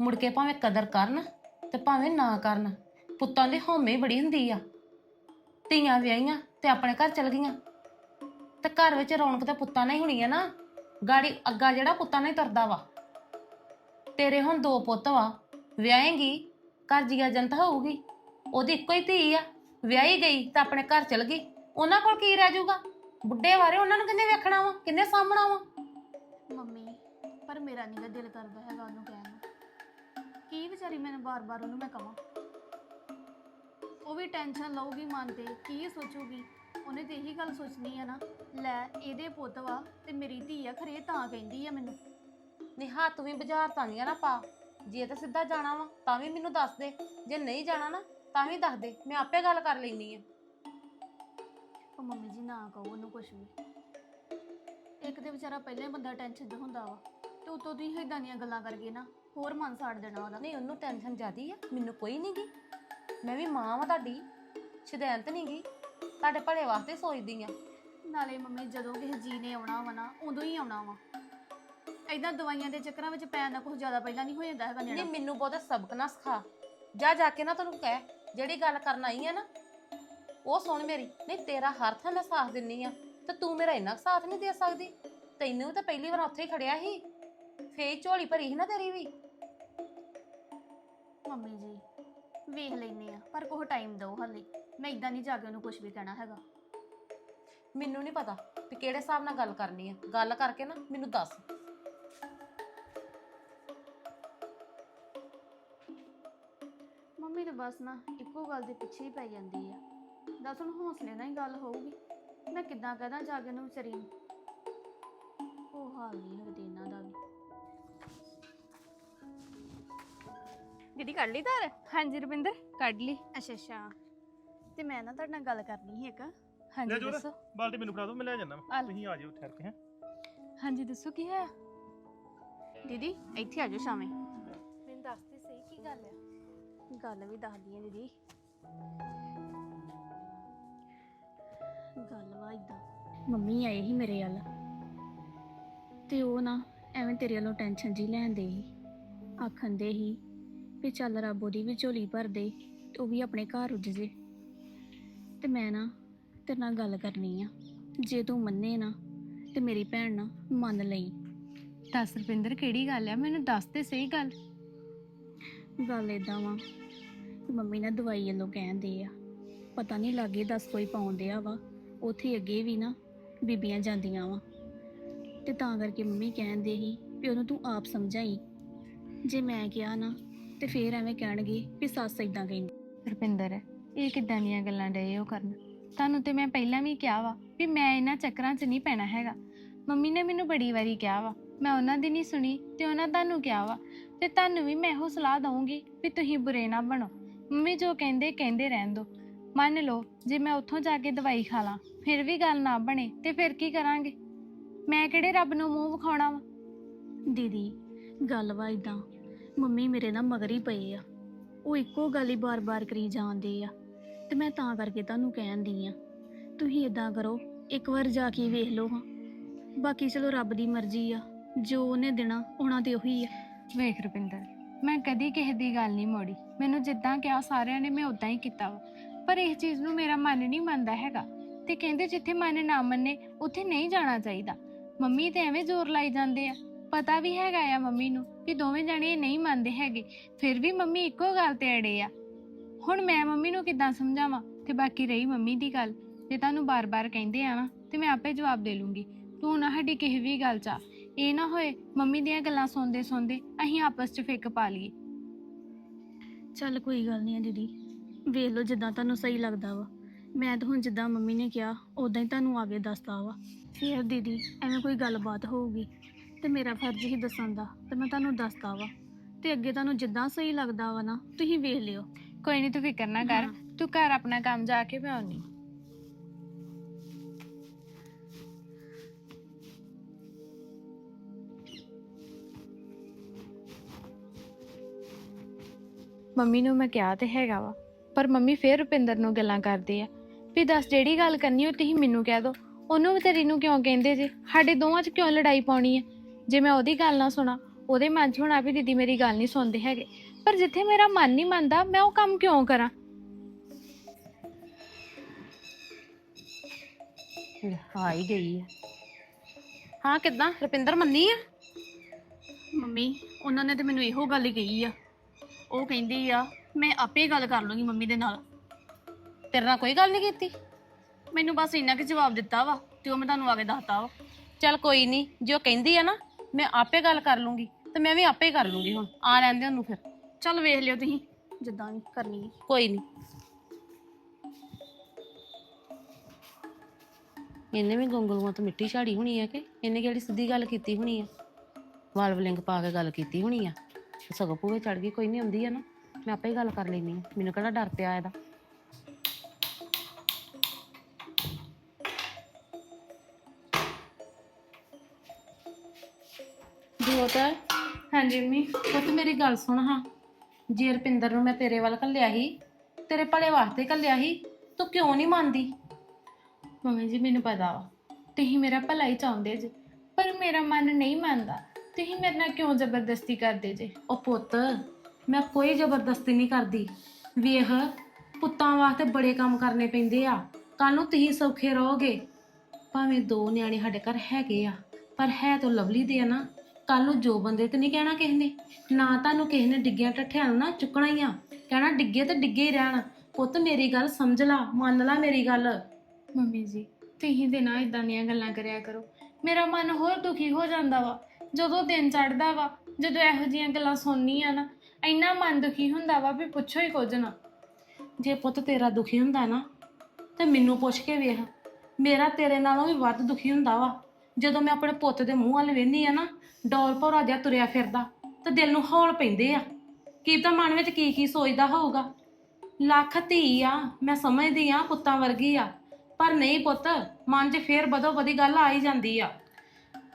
ਮੁੜ ਕੇ ਭਾਵੇਂ ਕਦਰ ਕਰਨ ਤੇ ਭਾਵੇਂ ਨਾ ਕਰਨ। ਪੁੱਤਾਂ ਦੀ ਹਉਮੈ ਬੜੀ ਹੁੰਦੀ ਆ। ਧੀਆਂ ਵਿਆਹੀਆਂ ਤੇ ਆਪਣੇ ਘਰ ਚਲ ਗਈਆਂ। ਤੇ ਘਰ ਵਿੱਚ ਰੌਣਕ ਤਾਂ ਪੁੱਤਾਂ ਨਾਲ ਹੀ ਹੋਣੀ ਆ ਨਾ। ਗਾੜੀ ਅੱਗਾ ਜਿਹੜਾ ਪੁੱਤਾਂ ਨਾਲ ਹੀ ਤੁਰਦਾ ਵਾ। ਤੇਰੇ ਹੁਣ ਦੋ ਪੁੱਤ ਵਾ। ਵਿਆਹੇਂਗੀ, ਘਰ ਜੀਆ ਜੰਤ ਹੋਊਗੀ। ਉਹਦੀ ਇੱਕੋ ਹੀ ਧੀ ਆ। ਵਿਆਹੀ ਗਈ ਤਾਂ ਆਪਣੇ ਘਰ ਚਲ ਗਈ। ਉਹਨਾਂ ਕੋਲ ਕੀ ਰਹਿ ਜਾਊਗਾ? ਬੁੱਢੇ ਬਾਰੇ ਉਹਨਾਂ ਨੂੰ ਕਿੰਨੇ ਵੇਖਣਾ ਵਾ, ਕਿੰਨੇ ਸਾਹਮਣਾ ਵਾ? ਮੰਮੀ, ਪਰ ਮੇਰਾ ਨਹੀਂ ਦਿਲ ਕਰਦਾ ਹੈਗਾ ਉਹਨੂੰ ਕਹਿਣ ਨੂੰ। ਕੀ ਵਿਚਾਰੀ ਮੈਨੂੰ ਬਾਰ-ਬਾਰ ਉਹਨੂੰ ਮੈਂ ਕਹਾਂ ਕੋਈ ਟੈਨਸ਼ਨ ਲਊਗੀ ਮਨ ਤੇ ਕੀ ਸੋਚੂਗੀ? ਉਹਨੇ ਤੇ ਇਹੀ ਗੱਲ ਸੋਚਣੀ ਆ ਨਾ ਲੈ ਇਹਦੇ ਪੁੱਤ ਵਾ ਤੇ ਮੇਰੀ ਧੀ ਆ ਖਰੇ ਤਾਂ ਕਹਿੰਦੀ ਆ ਮੈਨੂੰ। ਨਹੀਂ ਹੱਥ ਵੀ ਬਾਜ਼ਾਰ ਤਾਂ ਨਹੀਂ ਆ ਨਾ ਪਾ। ਜੇ ਤਾਂ ਸਿੱਧਾ ਜਾਣਾ ਵਾ ਤਾਂ ਵੀ ਮੈਨੂੰ ਦੱਸ ਦੇ। ਜੇ ਨਹੀਂ ਜਾਣਾ ਨਾ ਤਾਂ ਵੀ ਦੱਸ ਦੇ। ਮੈਂ ਆਪੇ ਗੱਲ ਕਰ ਲੈਣੀ ਆ। ਉਹ ਮੰਮੀ ਜੀ ਨਾ ਕਹੋ ਉਹਨੂੰ ਕੁਝ ਵੀ। ਇੱਕ ਤੇ ਵਿਚਾਰਾ ਪਹਿਲਾਂ ਹੀ ਬੰਦਾ ਟੈਨਸ਼ਨ 'ਚ ਹੁੰਦਾ ਵਾ ਤੇ ਉਤੋਂ ਦੀ ਇਦਾਂ ਦੀਆਂ ਗੱਲਾਂ ਕਰਕੇ ਨਾ ਹੋਰ ਮਨ ਸਾੜ ਦੇਣਾ ਉਹਦਾ। ਨਹੀਂ ਉਹਨੂੰ ਟੈਨਸ਼ਨ ਜ਼ਿਆਦੀ ਆ ਮੈਨੂੰ ਕੋਈ ਨਹੀਂ ਗੀ। ਮੈਂ ਵੀ ਮਾਂ ਵਾਂ ਤੁਹਾਡੀ ਸ਼ਦੈਂਤ ਨਹੀਂ ਗੀ। ਤੁਹਾਡੇ ਭਲੇ ਵਾਸਤੇ ਸੋਚਦੀ ਆ। ਨਾਲੇ ਮੰਮੀ ਜਦੋਂ ਕਿਸੇ ਜੀ ਨੇ ਆਉਣਾ ਵਾ ਨਾ ਉਦੋਂ ਹੀ ਆਉਣਾ ਵਾ। ਐਦਾਂ ਦਵਾਈਆਂ ਦੇ ਚੱਕਰਾਂ ਵਿੱਚ ਪੈਣ ਦਾ ਕੁਝ ਜ਼ਿਆਦਾ ਪਹਿਲਾਂ ਨਹੀਂ ਹੋ ਜਾਂਦਾ ਹੈਗਾ ਨਹੀਂ ਨਿਆਣਾ ਮੈਨੂੰ ਬਹੁਤਾ ਸਬਕ ਨਾ ਸਿਖਾ। ਜਾ ਜਾ ਕੇ ਨਾ ਤੈਨੂੰ ਕਹਿ ਜਿਹੜੀ ਗੱਲ ਕਰਨ ਆਈ ਆ ਨਾ ਉਹ ਸੁਣ ਮੇਰੀ। ਨਹੀਂ ਤੇਰਾ ਹਰ ਥਾਂ ਮੈਂ ਸਾਥ ਦਿੰਨੀ ਆ ਤੇ ਤੂੰ ਮੇਰਾ ਇੰਨਾ ਕੁ ਸਾਥ ਨਹੀਂ ਦੇ ਸਕਦੀ। ਤੈਨੂੰ ਤਾਂ ਪਹਿਲੀ ਵਾਰ ਉੱਥੇ ਹੀ ਖੜਿਆ ਸੀ। ਫੇਰ ਝੋਲੀ ਭਰੀ ਸੀ ਨਾ ਤੇਰੀ ਵੀ। ਮੰਮੀ ਜੀ ਵੇਖ ਲੈਨੇ ਆ ਪਰ ਕੋਹ ਟਾਈਮ ਦਿਓ ਹਾਲੇ। ਮੈਂ ਇਦਾਂ ਨਹੀਂ ਜਾ ਕੇ ਉਹਨੂੰ ਕੁਝ ਵੀ ਕਹਿਣਾ ਹੈਗਾ। ਮੈਨੂੰ ਨਹੀਂ ਪਤਾ ਵੀ ਕਿਹੜੇ ਹਿਸਾਬ ਨਾਲ ਗੱਲ ਕਰਨੀ ਆ। ਗੱਲ ਕਰਕੇ ਨਾ ਮੈਨੂੰ ਦੱਸ। ਮੰਮੀ ਤਾਂ ਬਸ ਨਾ ਇੱਕੋ ਗੱਲ ਦੇ ਪਿੱਛੇ ਹੀ ਪੈ ਜਾਂਦੀ ਆ। ਦੱਸ ਹੁਣ ਹੌਸਲੇ ਨਾਲ ਹੀ ਗੱਲ ਹੋਊਗੀ। ਮੈਂ ਕਿੱਦਾਂ ਕਹਦਾ ਜਾ ਕੇ ਉਹਨੂੰ ਵਿਚਾਰੀ ਨੂੰ? ਉਹ ਹਾਲ ਨਹੀਂ ਹਰਦੇ ਇਹਨਾਂ ਦਾ ਵੀ ਦੀਦੀ ਕੱਢ ਲਈ ਤਾਰ ਹਾਂਜੀ ਰਵਿੰਦਰ ਕੱਢ ਲਈ। ਅੱਛਾ ਅੱਛਾ। ਤੇ ਮੈਂ ਨਾ ਤੁਹਾਡੇ ਨਾਲ ਗੱਲ ਕਰਨੀ ਸੀ ਇੱਕ। ਹਾਂਜੀ ਜੋਰ ਦੱਸੋ। ਬਾਲਟੀ ਮੈਨੂੰ ਫੜਾ ਦਿਓ ਮੈਂ ਲੈ ਜਾਣਾ ਆ ਲੈ। ਤੁਸੀਂ ਆ ਜਿਓ ਠਹਿਰ ਕੇ ਹੈਂ। ਹਾਂਜੀ ਦੱਸੋ ਕੀ ਹੈ ਦੀਦੀ ਇੱਥੇ ਆ ਜਾਓ ਸ਼ਾਮੇ। ਮੈਨੂੰ ਦੱਸ ਤੇ ਸਹੀ ਕੀ ਗੱਲ ਆ? ਗੱਲ ਵੀ ਦੱਸਦੀ ਆ ਦੀਦੀ। ਗੱਲ ਵਾ ਇਦਾਂ ਮੰਮੀ ਆਏ ਸੀ ਮੇਰੇ ਵੱਲ। ਤੇ ਉਹ ਨਾ ਐਵੇਂ ਤੇਰੇ ਵੱਲੋਂ ਟੈਨਸ਼ਨ ਜੀ ਲੈਂਦੇ ਸੀ। ਆਖਣ ਦੇ ਸੀ ਵੀ ਚੱਲ ਰੱਬ ਉਹਦੀ ਵੀ ਝੋਲੀ ਭਰ ਦੇ ਤੇ ਉਹ ਵੀ ਆਪਣੇ ਘਰ ਉੱਜ ਜੇ। ਤੇ ਮੈਂ ਨਾ ਤੇਰੇ ਨਾਲ ਗੱਲ ਕਰਨੀ ਆ। ਜੇ ਤੂੰ ਮੰਨੇ ਨਾ ਤੇ ਮੇਰੀ ਭੈਣ ਨਾ ਮੰਨ ਲਈ। ਦੱਸ ਰਵਿੰਦਰ ਕਿਹੜੀ ਗੱਲ ਹੈ ਮੈਨੂੰ ਦੱਸ ਤੇ ਸਹੀ ਗੱਲ। ਗੱਲ ਏਦਾਂ ਵਾ ਮੰਮੀ ਨਾ ਦਵਾਈ ਵੱਲੋਂ ਕਹਿੰਦੇ ਆ। ਪਤਾ ਨਹੀਂ ਲੱਗੇ ਦੱਸ ਕੋਈ ਪਾਉਂਦੇ ਆ ਵਾ। ਉਥੇ ਅੱਗੇ ਵੀ ਨਾ ਬੀਬੀਆਂ ਜਾਂਦੀਆਂ ਵਾ। ਤੇ ਤਾਂ ਕਰਕੇ ਮੰਮੀ ਕਹਿੰਦੇ ਸੀ ਵੀ ਉਹਨੂੰ ਤੂੰ ਆਪ ਸਮਝਾਈ। ਜੇ ਮੈਂ ਕਿਹਾ ਨਾ ਤੇ ਫੇਰ ਐਵੇਂ ਕਹਿਣਗੇ ਵੀ ਸੱਸ ਇਦਾਂ ਕਹਿੰਦੀ। ਰੁਪਿੰਦਰ ਇਹ ਕਿੱਦਾਂ ਦੀਆਂ ਗੱਲਾਂ ਡਏ ਉਹ ਕਰਨ? ਤੁਹਾਨੂੰ ਤੇ ਮੈਂ ਪਹਿਲਾਂ ਵੀ ਕਿਹਾ ਵਾ ਵੀ ਮੈਂ ਇਹਨਾਂ ਚੱਕਰਾਂ 'ਚ ਨਹੀਂ ਪੈਣਾ ਹੈਗਾ। ਮੰਮੀ ਨੇ ਮੈਨੂੰ ਬੜੀ ਵਾਰੀ ਕਿਹਾ ਵਾ ਮੈਂ ਉਹਨਾਂ ਦੀ ਨਹੀਂ ਸੁਣੀ ਤੇ ਉਹਨਾਂ ਤੁਹਾਨੂੰ ਕਿਹਾ ਵਾ। ਤੇ ਤੁਹਾਨੂੰ ਵੀ ਮੈਂ ਇਹੋ ਸਲਾਹ ਦਊਂਗੀ ਵੀ ਤੁਸੀਂ ਬੁਰੇ ਨਾ ਬਣੋ। ਮੰਮੀ ਜੋ ਕਹਿੰਦੇ ਕਹਿੰਦੇ ਰਹਿਣ ਦਿਓ। ਮੰਨ ਲਓ ਜੇ ਮੈਂ ਉੱਥੋਂ ਜਾ ਕੇ ਦਵਾਈ ਖਾ ਲਾਂ ਫਿਰ ਵੀ ਗੱਲ ਨਾ ਬਣੇ ਤੇ ਫਿਰ ਕੀ ਕਰਾਂਗੇ? ਮੈਂ ਕਿਹੜੇ ਰੱਬ ਨੂੰ ਮੂੰਹ ਵਿਖਾਉਣਾ ਵਾ? ਦੀਦੀ ਗੱਲ ਵਾ ਇਦਾਂ ਮੰਮੀ ਮੇਰੇ ਨਾਲ ਮਗਰ ਹੀ ਪਈ ਆ। ਉਹ ਇੱਕੋ ਗੱਲ ਹੀ ਬਾਰ-ਬਾਰ ਕਰੀ ਜਾਂਦੇ ਆ। ਤੇ ਮੈਂ ਤਾਂ ਕਰਕੇ ਤੁਹਾਨੂੰ ਕਹਿੰਦੀ ਆ, ਤੁਸੀਂ ਇਦਾਂ ਕਰੋ, ਇੱਕ ਵਾਰ ਜਾ ਕੇ ਵੇਖ ਲਓ ਹਾਂ। ਬਾਕੀ ਚਲੋ ਰੱਬ ਦੀ ਮਰਜ਼ੀ ਆ, ਜੋ ਉਹਨੇ ਦੇਣਾ, ਉਹਨਾਂ ਤੇ ਉਹੀ ਆ। ਵੇਖ ਰੁਪਿੰਦਰ, ਮੈਂ ਕਦੀ ਕਿਸੇ ਦੀ ਗੱਲ ਨਹੀਂ ਮੋੜੀ। ਮੈਨੂੰ ਜਿੱਦਾਂ ਕਿਹਾ ਸਾਰਿਆਂ ਨੇ, ਮੈਂ ਉਦਾਂ ਹੀ ਕੀਤਾ ਵਾ। ਪਰ ਇਸ ਚੀਜ਼ ਨੂੰ ਮੇਰਾ ਮਨ ਨਹੀਂ ਮੰਨਦਾ ਹੈਗਾ। ਤੇ ਕਹਿੰਦੇ ਜਿੱਥੇ ਮਨ ਨਾ ਮੰਨੇ, ਉੱਥੇ ਨਹੀਂ ਜਾਣਾ ਚਾਹੀਦਾ। ਮੰਮੀ ਤੇ ਐਵੇਂ ਜ਼ੋਰ ਲਾਈ ਜਾਂਦੇ ਆ। ਪਤਾ ਵੀ ਹੈਗਾ ਆ ਮੰਮੀ ਨੂੰ ਕਿ ਦੋਵੇਂ ਜਣੇ ਇਹ ਨਹੀਂ ਮੰਨਦੇ ਹੈਗੇ, ਫਿਰ ਵੀ ਮੰਮੀ ਇੱਕੋ ਗੱਲ ਤੇ ਅੜੇ ਆ। ਹੁਣ ਮੈਂ ਮੰਮੀ ਨੂੰ ਕਿੱਦਾਂ ਸਮਝਾਵਾਂ? ਤੇ ਬਾਕੀ ਰਹੀ ਮੰਮੀ ਦੀ ਗੱਲ, ਜੇ ਤੁਹਾਨੂੰ ਬਾਰ-ਬਾਰ ਕਹਿੰਦੇ ਆ ਨਾ, ਤੇ ਮੈਂ ਆਪੇ ਜਵਾਬ ਦੇ ਲੂੰਗੀ। ਤੂੰ ਨਾ ਸਾਡੀ ਕਿਸੇ ਵੀ ਗੱਲ 'ਚ ਆ। ਇਹ ਨਾ ਹੋਏ ਮੰਮੀ ਦੀਆਂ ਗੱਲਾਂ ਸੁਣਦੇ ਸੁਣਦੇ ਅਸੀਂ ਆਪਸ 'ਚ ਫਿੱਕ ਪਾ ਲਈਏ। ਚੱਲ ਕੋਈ ਗੱਲ ਨਹੀਂ ਆ ਦੀਦੀ। ਵੇਖ ਲਓ ਜਿੱਦਾਂ ਤੁਹਾਨੂੰ ਸਹੀ ਲੱਗਦਾ ਵਾ। ਮੈਂ ਤਾਂ ਹੁਣ ਜਿੱਦਾਂ ਮੰਮੀ ਨੇ ਕਿਹਾ ਉਦਾਂ ਹੀ ਤੁਹਾਨੂੰ ਆਗੇ ਦੱਸਦਾ ਵਾ। ਫਿਰ ਦੀਦੀ, ਐਵੇਂ ਕੋਈ ਗੱਲਬਾਤ ਹੋਊਗੀ? ਤੇ ਮੇਰਾ ਫਰਜ਼ ਹੀ ਦੱਸਣ ਦਾ ਤੇ ਮੈਂ ਤੁਹਾਨੂੰ ਦੱਸਦਾ ਵਾ। ਤੇ ਅੱਗੇ ਤੁਹਾਨੂੰ ਜਿੱਦਾਂ ਸਹੀ ਲੱਗਦਾ ਵਾ ਨਾ ਤੁਸੀਂ ਵੇਖ ਲਿਓ। ਕੋਈ ਨਹੀਂ ਤੂੰ ਫਿਕਰ ਨਾ ਕਰ ਹਾਂ। ਤੂੰ ਘਰ ਆਪਣਾ ਕੰਮ ਜਾ ਕੇ ਮੈਂ ਆਉਣੀ ਮੰਮੀ ਨੂੰ ਮੈਂ ਕਿਹਾ ਤੇ ਹੈਗਾ ਵਾ ਪਰ ਮੰਮੀ ਫੇਰ ਰੁਪਿੰਦਰ ਨੂੰ ਗੱਲਾਂ ਕਰਦੇ ਆ। ਵੀ ਦੱਸ ਜਿਹੜੀ ਗੱਲ ਕਰਨੀ ਉਹ ਤੁਸੀਂ ਮੈਨੂੰ ਕਹਿ ਦੋ। ਉਹਨੂੰ ਵੀ ਤੇਰੀ ਨੂੰ ਕਿਉਂ ਕਹਿੰਦੇ ਜੇ? ਸਾਡੇ ਦੋਵਾਂ 'ਚ ਕਿਉਂ ਲੜਾਈ ਪਾਉਣੀ ਹੈ ਜੇ ਮੈਂ ਉਹਦੀ ਗੱਲ ਨਾ ਸੁਣਾ ਉਹਦੇ ਮਨ 'ਚ ਹੋਣਾ ਵੀ ਦੀਦੀ ਮੇਰੀ ਗੱਲ ਨਹੀਂ ਸੁਣਦੇ ਹੈਗੇ। ਪਰ ਜਿੱਥੇ ਮੇਰਾ ਮਨ ਨਹੀਂ ਮੰਨਦਾ ਮੈਂ ਉਹ ਕੰਮ ਕਿਉਂ ਕਰਾਂ? ਆ ਹੀ ਗਈ ਆ। ਹਾਂ ਕਿੱਦਾਂ? ਰੁਪਿੰਦਰ ਮੰਨੀ ਆ? ਮੰਮੀ ਉਹਨਾਂ ਨੇ ਤੇ ਮੈਨੂੰ ਇਹੋ ਗੱਲ ਹੀ ਕਹੀ ਆ। ਉਹ ਕਹਿੰਦੀ ਆ ਮੈਂ ਆਪੇ ਗੱਲ ਕਰ ਲੂੰਗੀ ਮੰਮੀ ਦੇ ਨਾਲ। ਤੇਰੇ ਨਾਲ ਕੋਈ ਗੱਲ ਨਹੀਂ ਕੀਤੀ? ਮੈਨੂੰ ਬਸ ਇੰਨਾ ਕਿ ਜਵਾਬ ਦਿੱਤਾ ਵਾ ਤੇ ਉਹ ਮੈਂ ਤੁਹਾਨੂੰ ਆਗੇ ਦੱਸਤਾ ਵਾ। ਚੱਲ ਕੋਈ ਨਹੀਂ ਜੋ ਕਹਿੰਦੀ ਆ ਨਾ ਮੈਂ ਆਪੇ ਗੱਲ ਕਰ ਲੂੰਗੀ ਤੇ ਮੈਂ ਵੀ ਆਪੇ ਕਰ ਲੂੰਗੀ ਹੁਣ। ਆ ਲੈਂਦੇ ਉਹਨੂੰ ਫਿਰ। ਚੱਲ ਵੇਖ ਲਿਓ ਤੁਸੀਂ ਜਿੱਦਾਂ ਵੀ ਕਰਨੀ ਹੈ। ਕੋਈ ਨਹੀਂ। ਇਹਨੇ ਵੀ ਗੋਂਗਲੂਆਂ ਤੋਂ ਮਿੱਟੀ ਝਾੜੀ ਹੋਣੀ ਆ ਕਿ? ਇਹਨੇ ਕਿਹੜੀ ਸਿੱਧੀ ਗੱਲ ਕੀਤੀ ਹੋਣੀ ਆ? ਵਾਲਵਲਿੰਗ ਪਾ ਕੇ ਗੱਲ ਕੀਤੀ ਹੋਣੀ ਆ। ਸਗੋਂ ਪੂਵੇ ਚੜ ਗਈ ਕੋਈ ਨਹੀਂ ਹੁੰਦੀ ਆ ਨਾ। ਮੈਂ ਆਪੇ ਹੀ ਗੱਲ ਕਰ ਲੈਣੀ ਮੈਨੂੰ ਕਿਹੜਾ ਡਰ ਪਿਆ ਇਹਦਾ। ਜੋਤ ਹਾਂਜੀ ਮੰਮੀ, ਪੁੱਤ ਮੇਰੀ ਗੱਲ ਸੁਣ ਹਾਂ। ਜੇ ਰਪਿੰਦਰ ਨੂੰ ਮੈਂ ਤੇਰੇ ਵੱਲ ਘੱਲਿਆ ਸੀ, ਤੇਰੇ ਭਲੇ ਵਾਸਤੇ ਘੱਲਿਆ ਸੀ, ਤੂੰ ਕਿਉਂ ਨਹੀਂ ਮੰਨਦੀ? ਮੰਮੀ ਜੀ, ਮੈਨੂੰ ਪਤਾ ਵਾ। ਤੁਸੀਂ ਮੇਰਾ ਭਲਾ ਹੀ ਚਾਹੁੰਦੇ ਜੇ, ਪਰ ਮੇਰਾ ਮਨ ਨਹੀਂ ਮੰਨਦਾ। ਤੁਸੀਂ ਮੇਰੇ ਨਾਲ ਕਿਉਂ ਜ਼ਬਰਦਸਤੀ ਕਰਦੇ ਜੇ? ਉਹ ਪੁੱਤ, ਮੈਂ ਕੋਈ ਜ਼ਬਰਦਸਤੀ ਨਹੀਂ ਕਰਦੀ। ਵੇਖ, ਪੁੱਤਾਂ ਵਾਸਤੇ ਬੜੇ ਕੰਮ ਕਰਨੇ ਪੈਂਦੇ ਆ। ਕੱਲ ਨੂੰ ਤੁਸੀਂ ਸੌਖੇ ਰਹੋਗੇ। ਭਾਵੇਂ ਦੋ ਨਿਆਣੇ ਸਾਡੇ ਘਰ ਹੈਗੇ ਆ, ਪਰ ਹੈ ਤਾਂ ਲਵਲੀ ਦੇ ਆ ਨਾ। ਕੱਲ ਨੂੰ ਜੋ ਬੰਦੇ ਤੇ ਨਹੀਂ ਕਹਿਣਾ ਕਿਸੇ ਨੇ ਨਾ ਤੁਹਾਨੂੰ ਕਿਸੇ ਨੇ ਡਿੱਗਿਆਂ ਟੱਠਿਆਂ ਨੂੰ ਨਾ ਚੁੱਕਣਾ ਹੀ ਆ। ਕਹਿਣਾ ਡਿੱਗੇ ਤੇ ਡਿੱਗੇ ਹੀ ਰਹਿਣ। ਪੁੱਤ ਮੇਰੀ ਗੱਲ ਸਮਝ ਲਾ ਮੰਨ ਲਾ ਮੇਰੀ ਗੱਲ। ਮੰਮੀ ਜੀ ਤੁਸੀਂ ਦੇ ਨਾ ਇਦਾਂ ਦੀਆਂ ਗੱਲਾਂ ਕਰਿਆ ਕਰੋ। ਮੇਰਾ ਮਨ ਹੋਰ ਦੁਖੀ ਹੋ ਜਾਂਦਾ ਵਾ। ਜਦੋਂ ਦਿਨ ਚੜਦਾ ਵਾ ਜਦੋਂ ਇਹੋ ਜੀਆਂ ਗੱਲਾਂ ਸੁਣਨੀ ਆ ਨਾ ਇੰਨਾ ਮਨ ਦੁਖੀ ਹੁੰਦਾ ਵਾ ਵੀ ਪੁੱਛੋ ਹੀ ਕੁਝ ਨਾ। ਜੇ ਪੁੱਤ ਤੇਰਾ ਦੁਖੀ ਹੁੰਦਾ ਨਾ ਤੇ ਮੈਨੂੰ ਪੁੱਛ ਕੇ ਵੇਖ। ਮੇਰਾ ਤੇਰੇ ਨਾਲੋਂ ਵੀ ਵੱਧ ਦੁਖੀ ਹੁੰਦਾ ਵਾ। ਜਦੋਂ ਮੈਂ ਆਪਣੇ ਪੁੱਤ ਦੇ ਮੂੰਹ ਵੱਲ ਵੇਖਨੀ ਆ ਨਾ, ਡੋਲ ਭੌਰਾ ਜਿਹਾ ਤੁਰਿਆ ਫਿਰਦਾ, ਤੇ ਦਿਲ ਨੂੰ ਹੌਲ ਪੈਂਦੇ ਆ। ਕੀ ਤਾਂ ਮਨ ਵਿੱਚ ਕੀ ਕੀ ਸੋਚਦਾ ਹੋਊਗਾ? ਲੱਖ ਧੀ ਆ, ਮੈਂ ਸਮਝਦੀ ਆ ਪੁੱਤਾਂ ਵਰਗੀ ਆ, ਪਰ ਨਹੀਂ ਪੁੱਤ, ਮਨ 'ਚ ਫੇਰ ਬਦੋ ਬਦੀ ਗੱਲ ਆ ਹੀ ਜਾਂਦੀ ਆ।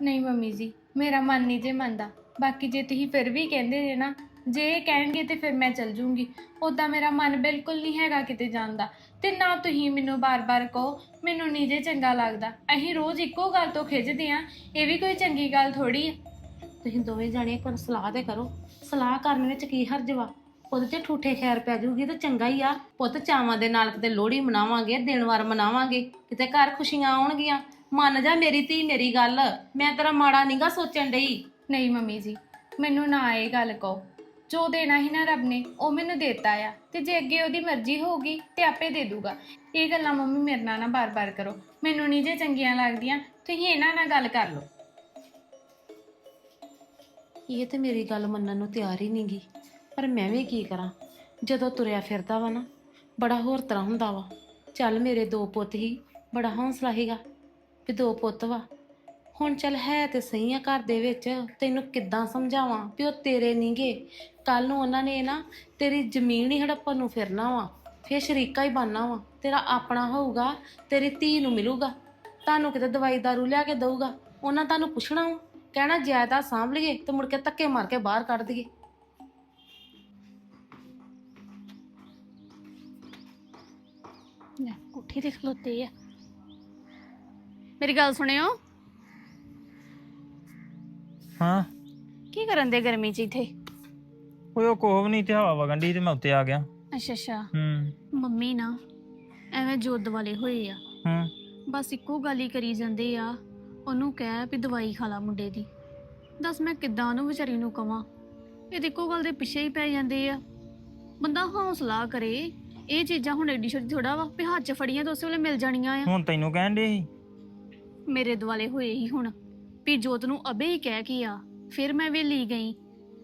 ਨਹੀਂ ਮੰਮੀ ਜੀ, ਮੇਰਾ ਮਨ ਨਹੀਂ ਜੇ ਮੰਨਦਾ। ਬਾਕੀ ਜੇ ਤੁਸੀਂ ਫਿਰ ਵੀ ਕਹਿੰਦੇ ਜੇ ਨਾ ਜੇ ਇਹ ਕਹਿਣਗੇ ਤੇ ਫਿਰ ਮੈਂ ਚੱਲ ਜੂੰਗੀ। ਉਦਾਂ ਮੇਰਾ ਮਨ ਬਿਲਕੁਲ ਨਹੀਂ ਹੈਗਾ ਕਿਤੇ ਜਾਣ ਦਾ। ਤੇ ਨਾ ਤੁਸੀਂ ਮੈਨੂੰ ਬਾਰ-ਬਾਰ ਕਹੋ ਮੈਨੂੰ ਨਹੀਂ ਜੇ ਚੰਗਾ ਲੱਗਦਾ। ਅਸੀਂ ਰੋਜ਼ ਇੱਕੋ ਗੱਲ ਤੋਂ ਖਿੱਚਦੇ ਆ ਇਹ ਵੀ ਕੋਈ ਚੰਗੀ ਗੱਲ ਥੋੜੀ ਹੈ ਤੁਸੀਂ ਦੋਵੇਂ ਜਾਣੇ ਇੱਕ ਵਾਰ ਸਲਾਹ ਤੇ ਕਰੋ। ਸਲਾਹ ਕਰਨ ਵਿੱਚ ਕੀ ਹਰਜ ਵਾ? ਉਹਦੇ 'ਚ ਠੂਠੇ ਖੈਰ ਪੈ ਜੂਗੀ ਤਾਂ ਚੰਗਾ ਹੀ ਆ। ਪੁੱਤ ਚਾਵਾਂ ਦੇ ਨਾਲ ਕਿਤੇ ਲੋਹੜੀ ਮਨਾਵਾਂਗੇ ਦਿਨ ਵਾਰ ਮਨਾਵਾਂਗੇ। ਕਿਤੇ ਘਰ ਖੁਸ਼ੀਆਂ ਆਉਣਗੀਆਂ। ਮੰਨ ਜਾ ਮੇਰੀ ਧੀ ਮੇਰੀ ਗੱਲ। ਮੈਂ ਤੇਰਾ ਮਾੜਾ ਨਹੀਂਗਾ ਸੋਚਣ ਡਈ। ਨਹੀਂ ਮੰਮੀ ਜੀ ਮੈਨੂੰ ਨਾ ਇਹ ਗੱਲ ਕਹੋ। ਜੋ ਦੇਣਾ ਹੀ ਨਾ ਰੱਬ ਨੇ, ਉਹ ਮੈਨੂੰ ਦੇਤਾ ਆ। ਤੇ ਜੇ ਅੱਗੇ ਉਹਦੀ ਮਰਜ਼ੀ ਹੋਊਗੀ, ਤੇ ਆਪੇ ਦੇ ਦੂਗਾ। ਇਹ ਗੱਲਾਂ ਮੰਮੀ ਮੇਰੇ ਨਾਲ ਨਾ ਬਾਰ-ਬਾਰ ਕਰੋ। ਮੈਨੂੰ ਨਹੀਂ ਜੇ ਚੰਗੀਆਂ ਲੱਗਦੀਆਂ, ਤੁਸੀਂ ਇਹਨਾਂ ਨਾਲ ਗੱਲ ਕਰ ਲਓ। ਇਹ ਤੇ ਮੇਰੀ ਗੱਲ ਮੰਨਣ ਨੂੰ ਤਿਆਰ ਹੀ ਨਹੀਂ ਗੀ ਪਰ ਮੈਂ ਵੀ ਕੀ ਕਰਾਂ? ਜਦੋਂ ਤੁਰਿਆ ਫਿਰਦਾ ਵਾ ਨਾ, ਬੜਾ ਹੋਰ ਤਰ੍ਹਾਂ ਹੁੰਦਾ ਵਾ। ਚੱਲ ਮੇਰੇ ਦੋ ਪੁੱਤ ਹੀ, ਬੜਾ ਹੌਸਲਾ ਹੀਗਾ ਵੀ ਦੋ ਪੁੱਤ ਵਾ। ਹੁਣ ਚੱਲ ਹੈ ਤੇ ਸਹੀ ਆ ਘਰ ਦੇ ਵਿੱਚ, ਤੈਨੂੰ ਕਿੱਦਾਂ ਸਮਝਾਵਾਂ ਵੀ ਉਹ ਤੇਰੇ ਨਹੀਂਗੇ ਕੱਲ ਨੂੰ ਉਹਨਾਂ ਨੇ ਨਾ ਤੇਰੀ ਜ਼ਮੀਨ ਹੀ ਹੜੱਪਣ ਨੂੰ ਫਿਰਨਾ ਵਾ, ਫੇਰ ਸ਼ਰੀਕਾ ਹੀ ਬਣਨਾ ਵਾ, ਤੇਰਾ ਆਪਣਾ ਹੋਊਗਾ, ਤੇਰੀ ਧੀ ਨੂੰ ਮਿਲੂਗਾ, ਤੁਹਾਨੂੰ ਕਿਤੇ ਦਵਾਈ ਦਾਰੂ ਲਿਆ ਕੇ ਦਊਗਾ, ਉਹਨਾਂ ਤੁਹਾਨੂੰ ਪੁੱਛਣਾ ਵਾ, ਕਹਿਣਾ ਜਾਇਦਾਦ ਸਾਂਭ ਲਈਏ ਤੇ ਮੁੜ ਕੇ ਧੱਕੇ ਮਾਰ ਕੇ ਬਾਹਰ ਕੱਢ ਦਈਏ। ਲੈ, ਕੋਠੀ ਤੇ ਖਲੋਤੇ ਆ। ਮੇਰੀ ਗੱਲ ਸੁਣਿਓ ਹਾਂ। ਕੀ ਕਰਨ ਦੇ ਗਰਮੀ 'ਚ ਇੱਥੇ? ਓਏ ਉਹ ਕੋਹ ਨਹੀਂ ਤੇ ਹਵਾ ਵਗਣ ਡਈ ਤੇ ਮੈਂ ਉੱਤੇ ਆ ਗਿਆ। ਅੱਛਾ ਅੱਛਾ। ਹੂੰ। ਮੰਮੀ ਨਾ ਐਵੇਂ ਜੋਦ ਵਾਲੇ ਹੋਏ ਆ। ਹੂੰ। ਬਸ ਇੱਕੋ ਗੱਲ ਹੀ ਕਰੀ ਜਾਂਦੇ ਆ। ਉਹਨੂੰ ਕਹਿ ਵੀ ਦਵਾਈ ਖਾ ਲਾ ਮੁੰਡੇ ਦੀ। ਦੱਸ ਮੈਂ ਕਿੱਦਾਂ ਉਹਨੂੰ ਵਿਚਾਰੀ ਨੂੰ ਕਵਾਂ? ਇਹ ਇੱਕੋ ਗੱਲ ਦੇ ਪਿੱਛੇ ਹੀ ਪੈ ਜਾਂਦੇ ਆ। ਬੰਦਾ ਹੌਸਲਾ ਕਰੇ। ਇਹ ਚੀਜ਼ਾਂ ਹੁਣ ਐਡੀ ਛੋਟੀ ਥੋੜਾ ਵਾ ਵੀ ਹੱਥ 'ਚ ਫੜੀਆਂ ਤਾਂ ਉਸੇ ਵੇਲੇ ਮਿਲ ਜਾਣੀਆਂ ਆ। ਹੁਣ ਤੈਨੂੰ ਕਹਿਣ ਦੇ ਸੀ? ਮੇਰੇ ਦੁਆਲੇ ਹੋਏ ਹੀ ਹੁਣ। ਵੀ ਜੋਤ ਨੂੰ ਅਬੇ ਹੀ ਕਹਿ ਕੇ ਆ। ਫਿਰ ਮੈਂ ਵੇਲੀ ਗਈ।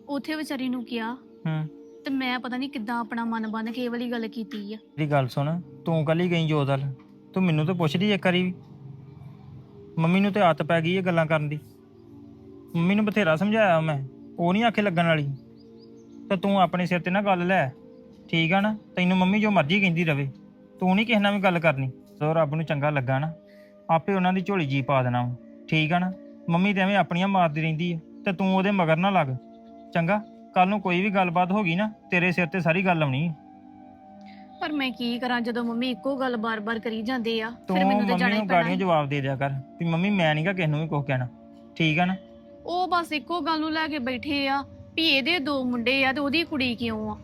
ਉਥੇ ਵਿਚਾਰੀ ਨੂੰ ਕਿਹਾ ਹੂੰ। ਤੇ ਮੈਂ ਪਤਾ ਨਹੀਂ ਕਿੱਦਾਂ ਆਪਣਾ ਮਨ ਬੰਨ ਕੇ ਇਹ ਵਾਲੀ ਗੱਲ ਕੀਤੀ ਆ। ਮੇਰੀ ਗੱਲ ਸੁਣ ਤੂੰ ਕੱਲ ਹੀ ਗਈ ਜੋਦਲ ਤੂੰ ਮੈਨੂੰ ਤਾਂ ਪੁੱਛਦੀ ਇੱਕ ਵਾਰੀ ਵੀ। ਮੰਮੀ ਨੂੰ ਤੇ ਆਦਤ ਪੈ ਗਈ ਇਹ ਗੱਲਾਂ ਕਰਨ ਦੀ। ਮੰਮੀ ਨੂੰ ਬਥੇਰਾ ਸਮਝਾਇਆ ਮੈਂ ਉਹ ਨਹੀਂ ਆਖੇ ਲੱਗਣ ਵਾਲੀ। ਤੇ ਤੂੰ ਆਪਣੇ ਸਿਰ ਤੇ ਨਾ ਗੱਲ ਲੈ। ਠੀਕ ਆ ਨਾ? ਤੈਨੂੰ ਮੰਮੀ ਜੋ ਮਰਜ਼ੀ ਕਹਿੰਦੀ ਰਵੇ। ਤੂੰ ਨਹੀਂ ਕਿਸੇ ਨਾਲ ਵੀ ਗੱਲ ਕਰਨੀ। ਜਦੋਂ ਰੱਬ ਨੂੰ ਚੰਗਾ ਲੱਗਾ ਨਾ ਆਪੇ ਉਹਨਾਂ ਦੀ ਝੋਲੀ ਜੀ ਪਾ ਦੇਣਾ ਵਾ। ਠੀਕ ਆ ਨਾ? ਮੰਮੀ ਤੇ ਐਵੇਂ ਆਪਣੀਆਂ ਮਾਰਦੀ ਰਹਿੰਦੀ ਆ ਤੇ ਤੂੰ ਉਹਦੇ ਮਗਰ ਨਾ ਲੱਗ। ਚੰਗਾ ਕੱਲ ਨੂੰ ਕੋਈ ਵੀ ਗੱਲਬਾਤ ਹੋ ਗਈ ਨਾ ਤੇਰੇ ਸਿਰ ਤੇ ਸਾਰੀ ਗੱਲ ਆਉਣੀ ਆ। ਪਰ ਮੈਂ ਕੀ ਕਰਾਂ ਜਦੋਂ ਮੰਮੀ ਇੱਕੋ ਗੱਲ ਬਾਰ-ਬਾਰ ਕਰੀ ਜਾਂਦੇ ਆ ਤੂੰ ਫਿਰ ਮੈਨੂੰ ਤੇ ਮੰਮੀ ਜਾਣਾ ਹੀ ਨੂੰ ਪੈਣਾ। ਗਾੜੀਆਂ ਜਵਾਬ ਦੇ ਦਿਆ ਕਰ ਵੀ ਮੰਮੀ ਮੈਂ ਨਹੀਂਗਾ ਕਿਸੇ ਨੂੰ ਵੀ ਕੁਝ ਕਹਿਣਾ। ਠੀਕ ਆ ਨਾ? ਉਹ ਬਸ ਇੱਕੋ ਗੱਲ ਨੂੰ ਲੈ ਕੇ ਬੈਠੇ ਆ ਵੀ ਇਹਦੇ ਦੋ ਮੁੰਡੇ ਆ ਤੇ ਉਹਦੀ ਕੁੜੀ ਕਿਉਂ ਆ?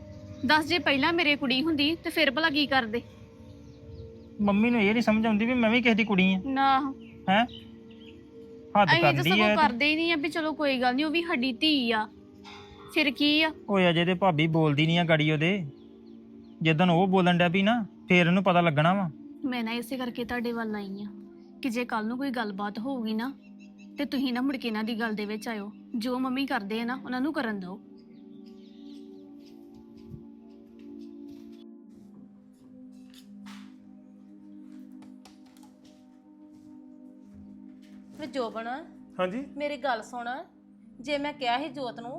ਦੱਸ ਜੇ ਪਹਿਲਾਂ ਮੇਰੇ ਕੁੜੀ ਹੁੰਦੀ ਤੇ ਫਿਰ ਭਲਾ ਕੀ ਕਰਦੇ? ਮੰਮੀ ਨੂੰ ਇਹ ਨਹੀਂ ਸਮਝ ਆਉਂਦੀ ਵੀ ਮੈਂ ਵੀ ਕਿਸੇ ਦੀ ਕੁੜੀ ਆ। ਨਾ। ਹੈ? ਹੱਦ ਅਸੀਂ ਤਾਂ ਕਰਦੀ ਸਗੋਂ ਐ ਕਰਦੇ ਹੀ ਨਹੀਂ ਆ ਵੀ ਚਲੋ ਕੋਈ ਗੱਲ ਨਹੀਂ ਉਹ ਵੀ ਸਾਡੀ ਧੀ ਆ। ਫਿਰ ਕੀ ਆ? ਓਏ ਅਜੇ ਤੇ ਭਾਬੀ ਬੋਲਦੀ ਨਹੀਂ ਆ ਗਾੜੀ ਉਹਦੇ। ਜਦੋਂ ਉਹ ਬੋਲਣ ਡਿਆ ਵੀ ਨਾ ਫੇਰ ਉਹਨੂੰ ਪਤਾ ਲੱਗਣਾ ਵਾ। ਮੈਂ ਨਾ ਇਸੇ ਕਰਕੇ ਤੁਹਾਡੇ ਵੱਲ ਆਈ ਆ ਕਿ ਜੇ ਕੱਲ ਨੂੰ ਕੋਈ ਗੱਲਬਾਤ ਹੋਊਗੀ ਨਾ ਤੇ ਤੁਸੀਂ ਨਾ ਮੁੜ ਕੇ ਇਹਨਾਂ ਦੀ ਗੱਲ ਦੇ ਵਿੱਚ ਆਇਓ। ਜੋ ਮੰਮੀ ਕਰਦੇ ਆ ਨਾ ਉਹਨਾਂ ਨੂੰ ਕਰਨ ਦਿਓ। ਵੇ ਜੋਬਨ ਹਾਂਜੀ। ਮੇਰੀ ਗੱਲ ਸੁਣ। ਜੇ ਮੈਂ ਕਿਹਾ ਸੀ ਜੋਤ ਨੂੰ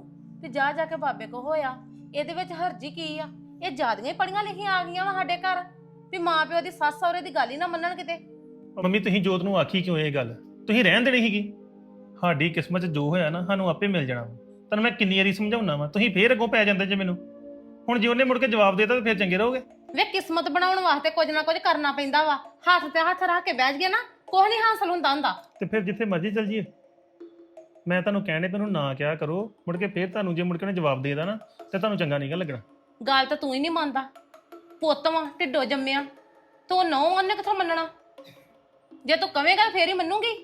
ਵੀ ਜਾ ਜਾ ਕੇ ਬਾਬੇ ਕੋ ਹੋਇਆ ਇਹਦੇ ਵਿੱਚ ਹਰਜੀ ਕੀ ਆ? ਇਹ ਜਿਆਦੀਆਂ ਹੀ ਪੜੀਆਂ ਲਿਖੀਆਂ ਆ ਗਈਆਂ ਵਾ ਸਾਡੇ ਘਰ। ਵੀ ਮਾਂ ਪਿਓ ਦੀ ਸੱਸ ਸਹੁਰੇ ਦੀ ਗੱਲ ਹੀ ਨਾ ਮੰਨਣ ਕਿਤੇ। ਮੰਮੀ ਤੁਸੀਂ ਜੋਤ ਨੂੰ ਆਖੀ ਕਿਉਂ ਇਹ ਗੱਲ? ਤੁਸੀਂ ਰਹਿਣ ਦੇਣੀ ਸੀਗੀ। ਸਾਡੀ ਕਿਸਮਤ 'ਚ ਜੋ ਹੋਇਆ ਨਾ ਸਾਨੂੰ ਆਪੇ ਮਿਲ ਜਾਣਾ ਵਾ। ਤੁਹਾਨੂੰ ਮੈਂ ਕਿੰਨੀ ਵਾਰੀ ਸਮਝਾਉਣਾ ਵਾ ਤੁਸੀਂ ਫੇਰ ਅੱਗੋਂ ਪੈ ਜਾਂਦੇ ਜੇ ਮੈਨੂੰ। ਹੁਣ ਜੇ ਉਹਨੇ ਮੁੜ ਕੇ ਜਵਾਬ ਦੇਤਾ ਤਾਂ ਫੇਰ ਚੰਗੇ ਰਹੋਗੇ। ਵੇ ਕਿਸਮਤ ਬਣਾਉਣ ਵਾਸਤੇ ਕੁਝ ਨਾ ਕੁਝ ਕਰਨਾ ਪੈਂਦਾ ਵਾ। ਹੱਥ ਤੇ ਹੱਥ ਰੱਖ ਕੇ ਬੈਠ ਗਿਆ ਨਾ। ਕੁਝ ਨਹੀਂ ਹਾਸਲ ਹੁੰਦਾ ਹੁੰਦਾ। ਤੇ ਫਿਰ ਜਿੱਥੇ ਮਰਜ਼ੀ ਚੱਲ ਜੀਏ ਮੈਂ ਤੁਹਾਨੂੰ ਕਹਿਣੇ ਤੈਨੂੰ ਨਾ ਕਿਹਾ ਕਰੋ। ਮੁੜ ਕੇ ਫੇਰ ਤੁਹਾਨੂੰ ਜੇ ਮੁੜ ਕੇ ਉਹਨੇ ਜਵਾਬ ਦੇਦਾ ਨਾ ਤੇ ਤੁਹਾਨੂੰ ਚੰਗਾ ਨਹੀਂ ਗਾ ਲੱਗਣਾ। ਗੱਲ ਤਾਂ ਤੂੰ ਹੀ ਨਹੀਂ ਮੰਨਦਾ। ਪੁੱਤ ਵਾਂ ਢਿੱਡੋ ਜੰਮਿਆ। ਤੂੰ ਨੌ ਉਹਨੇ ਕਿੱਥੋਂ ਮੰਨਣਾ? ਜੇ ਤੂੰ ਕਵੇਂਗਾ ਫੇਰ ਹੀ ਮੰਨੂਗੀ।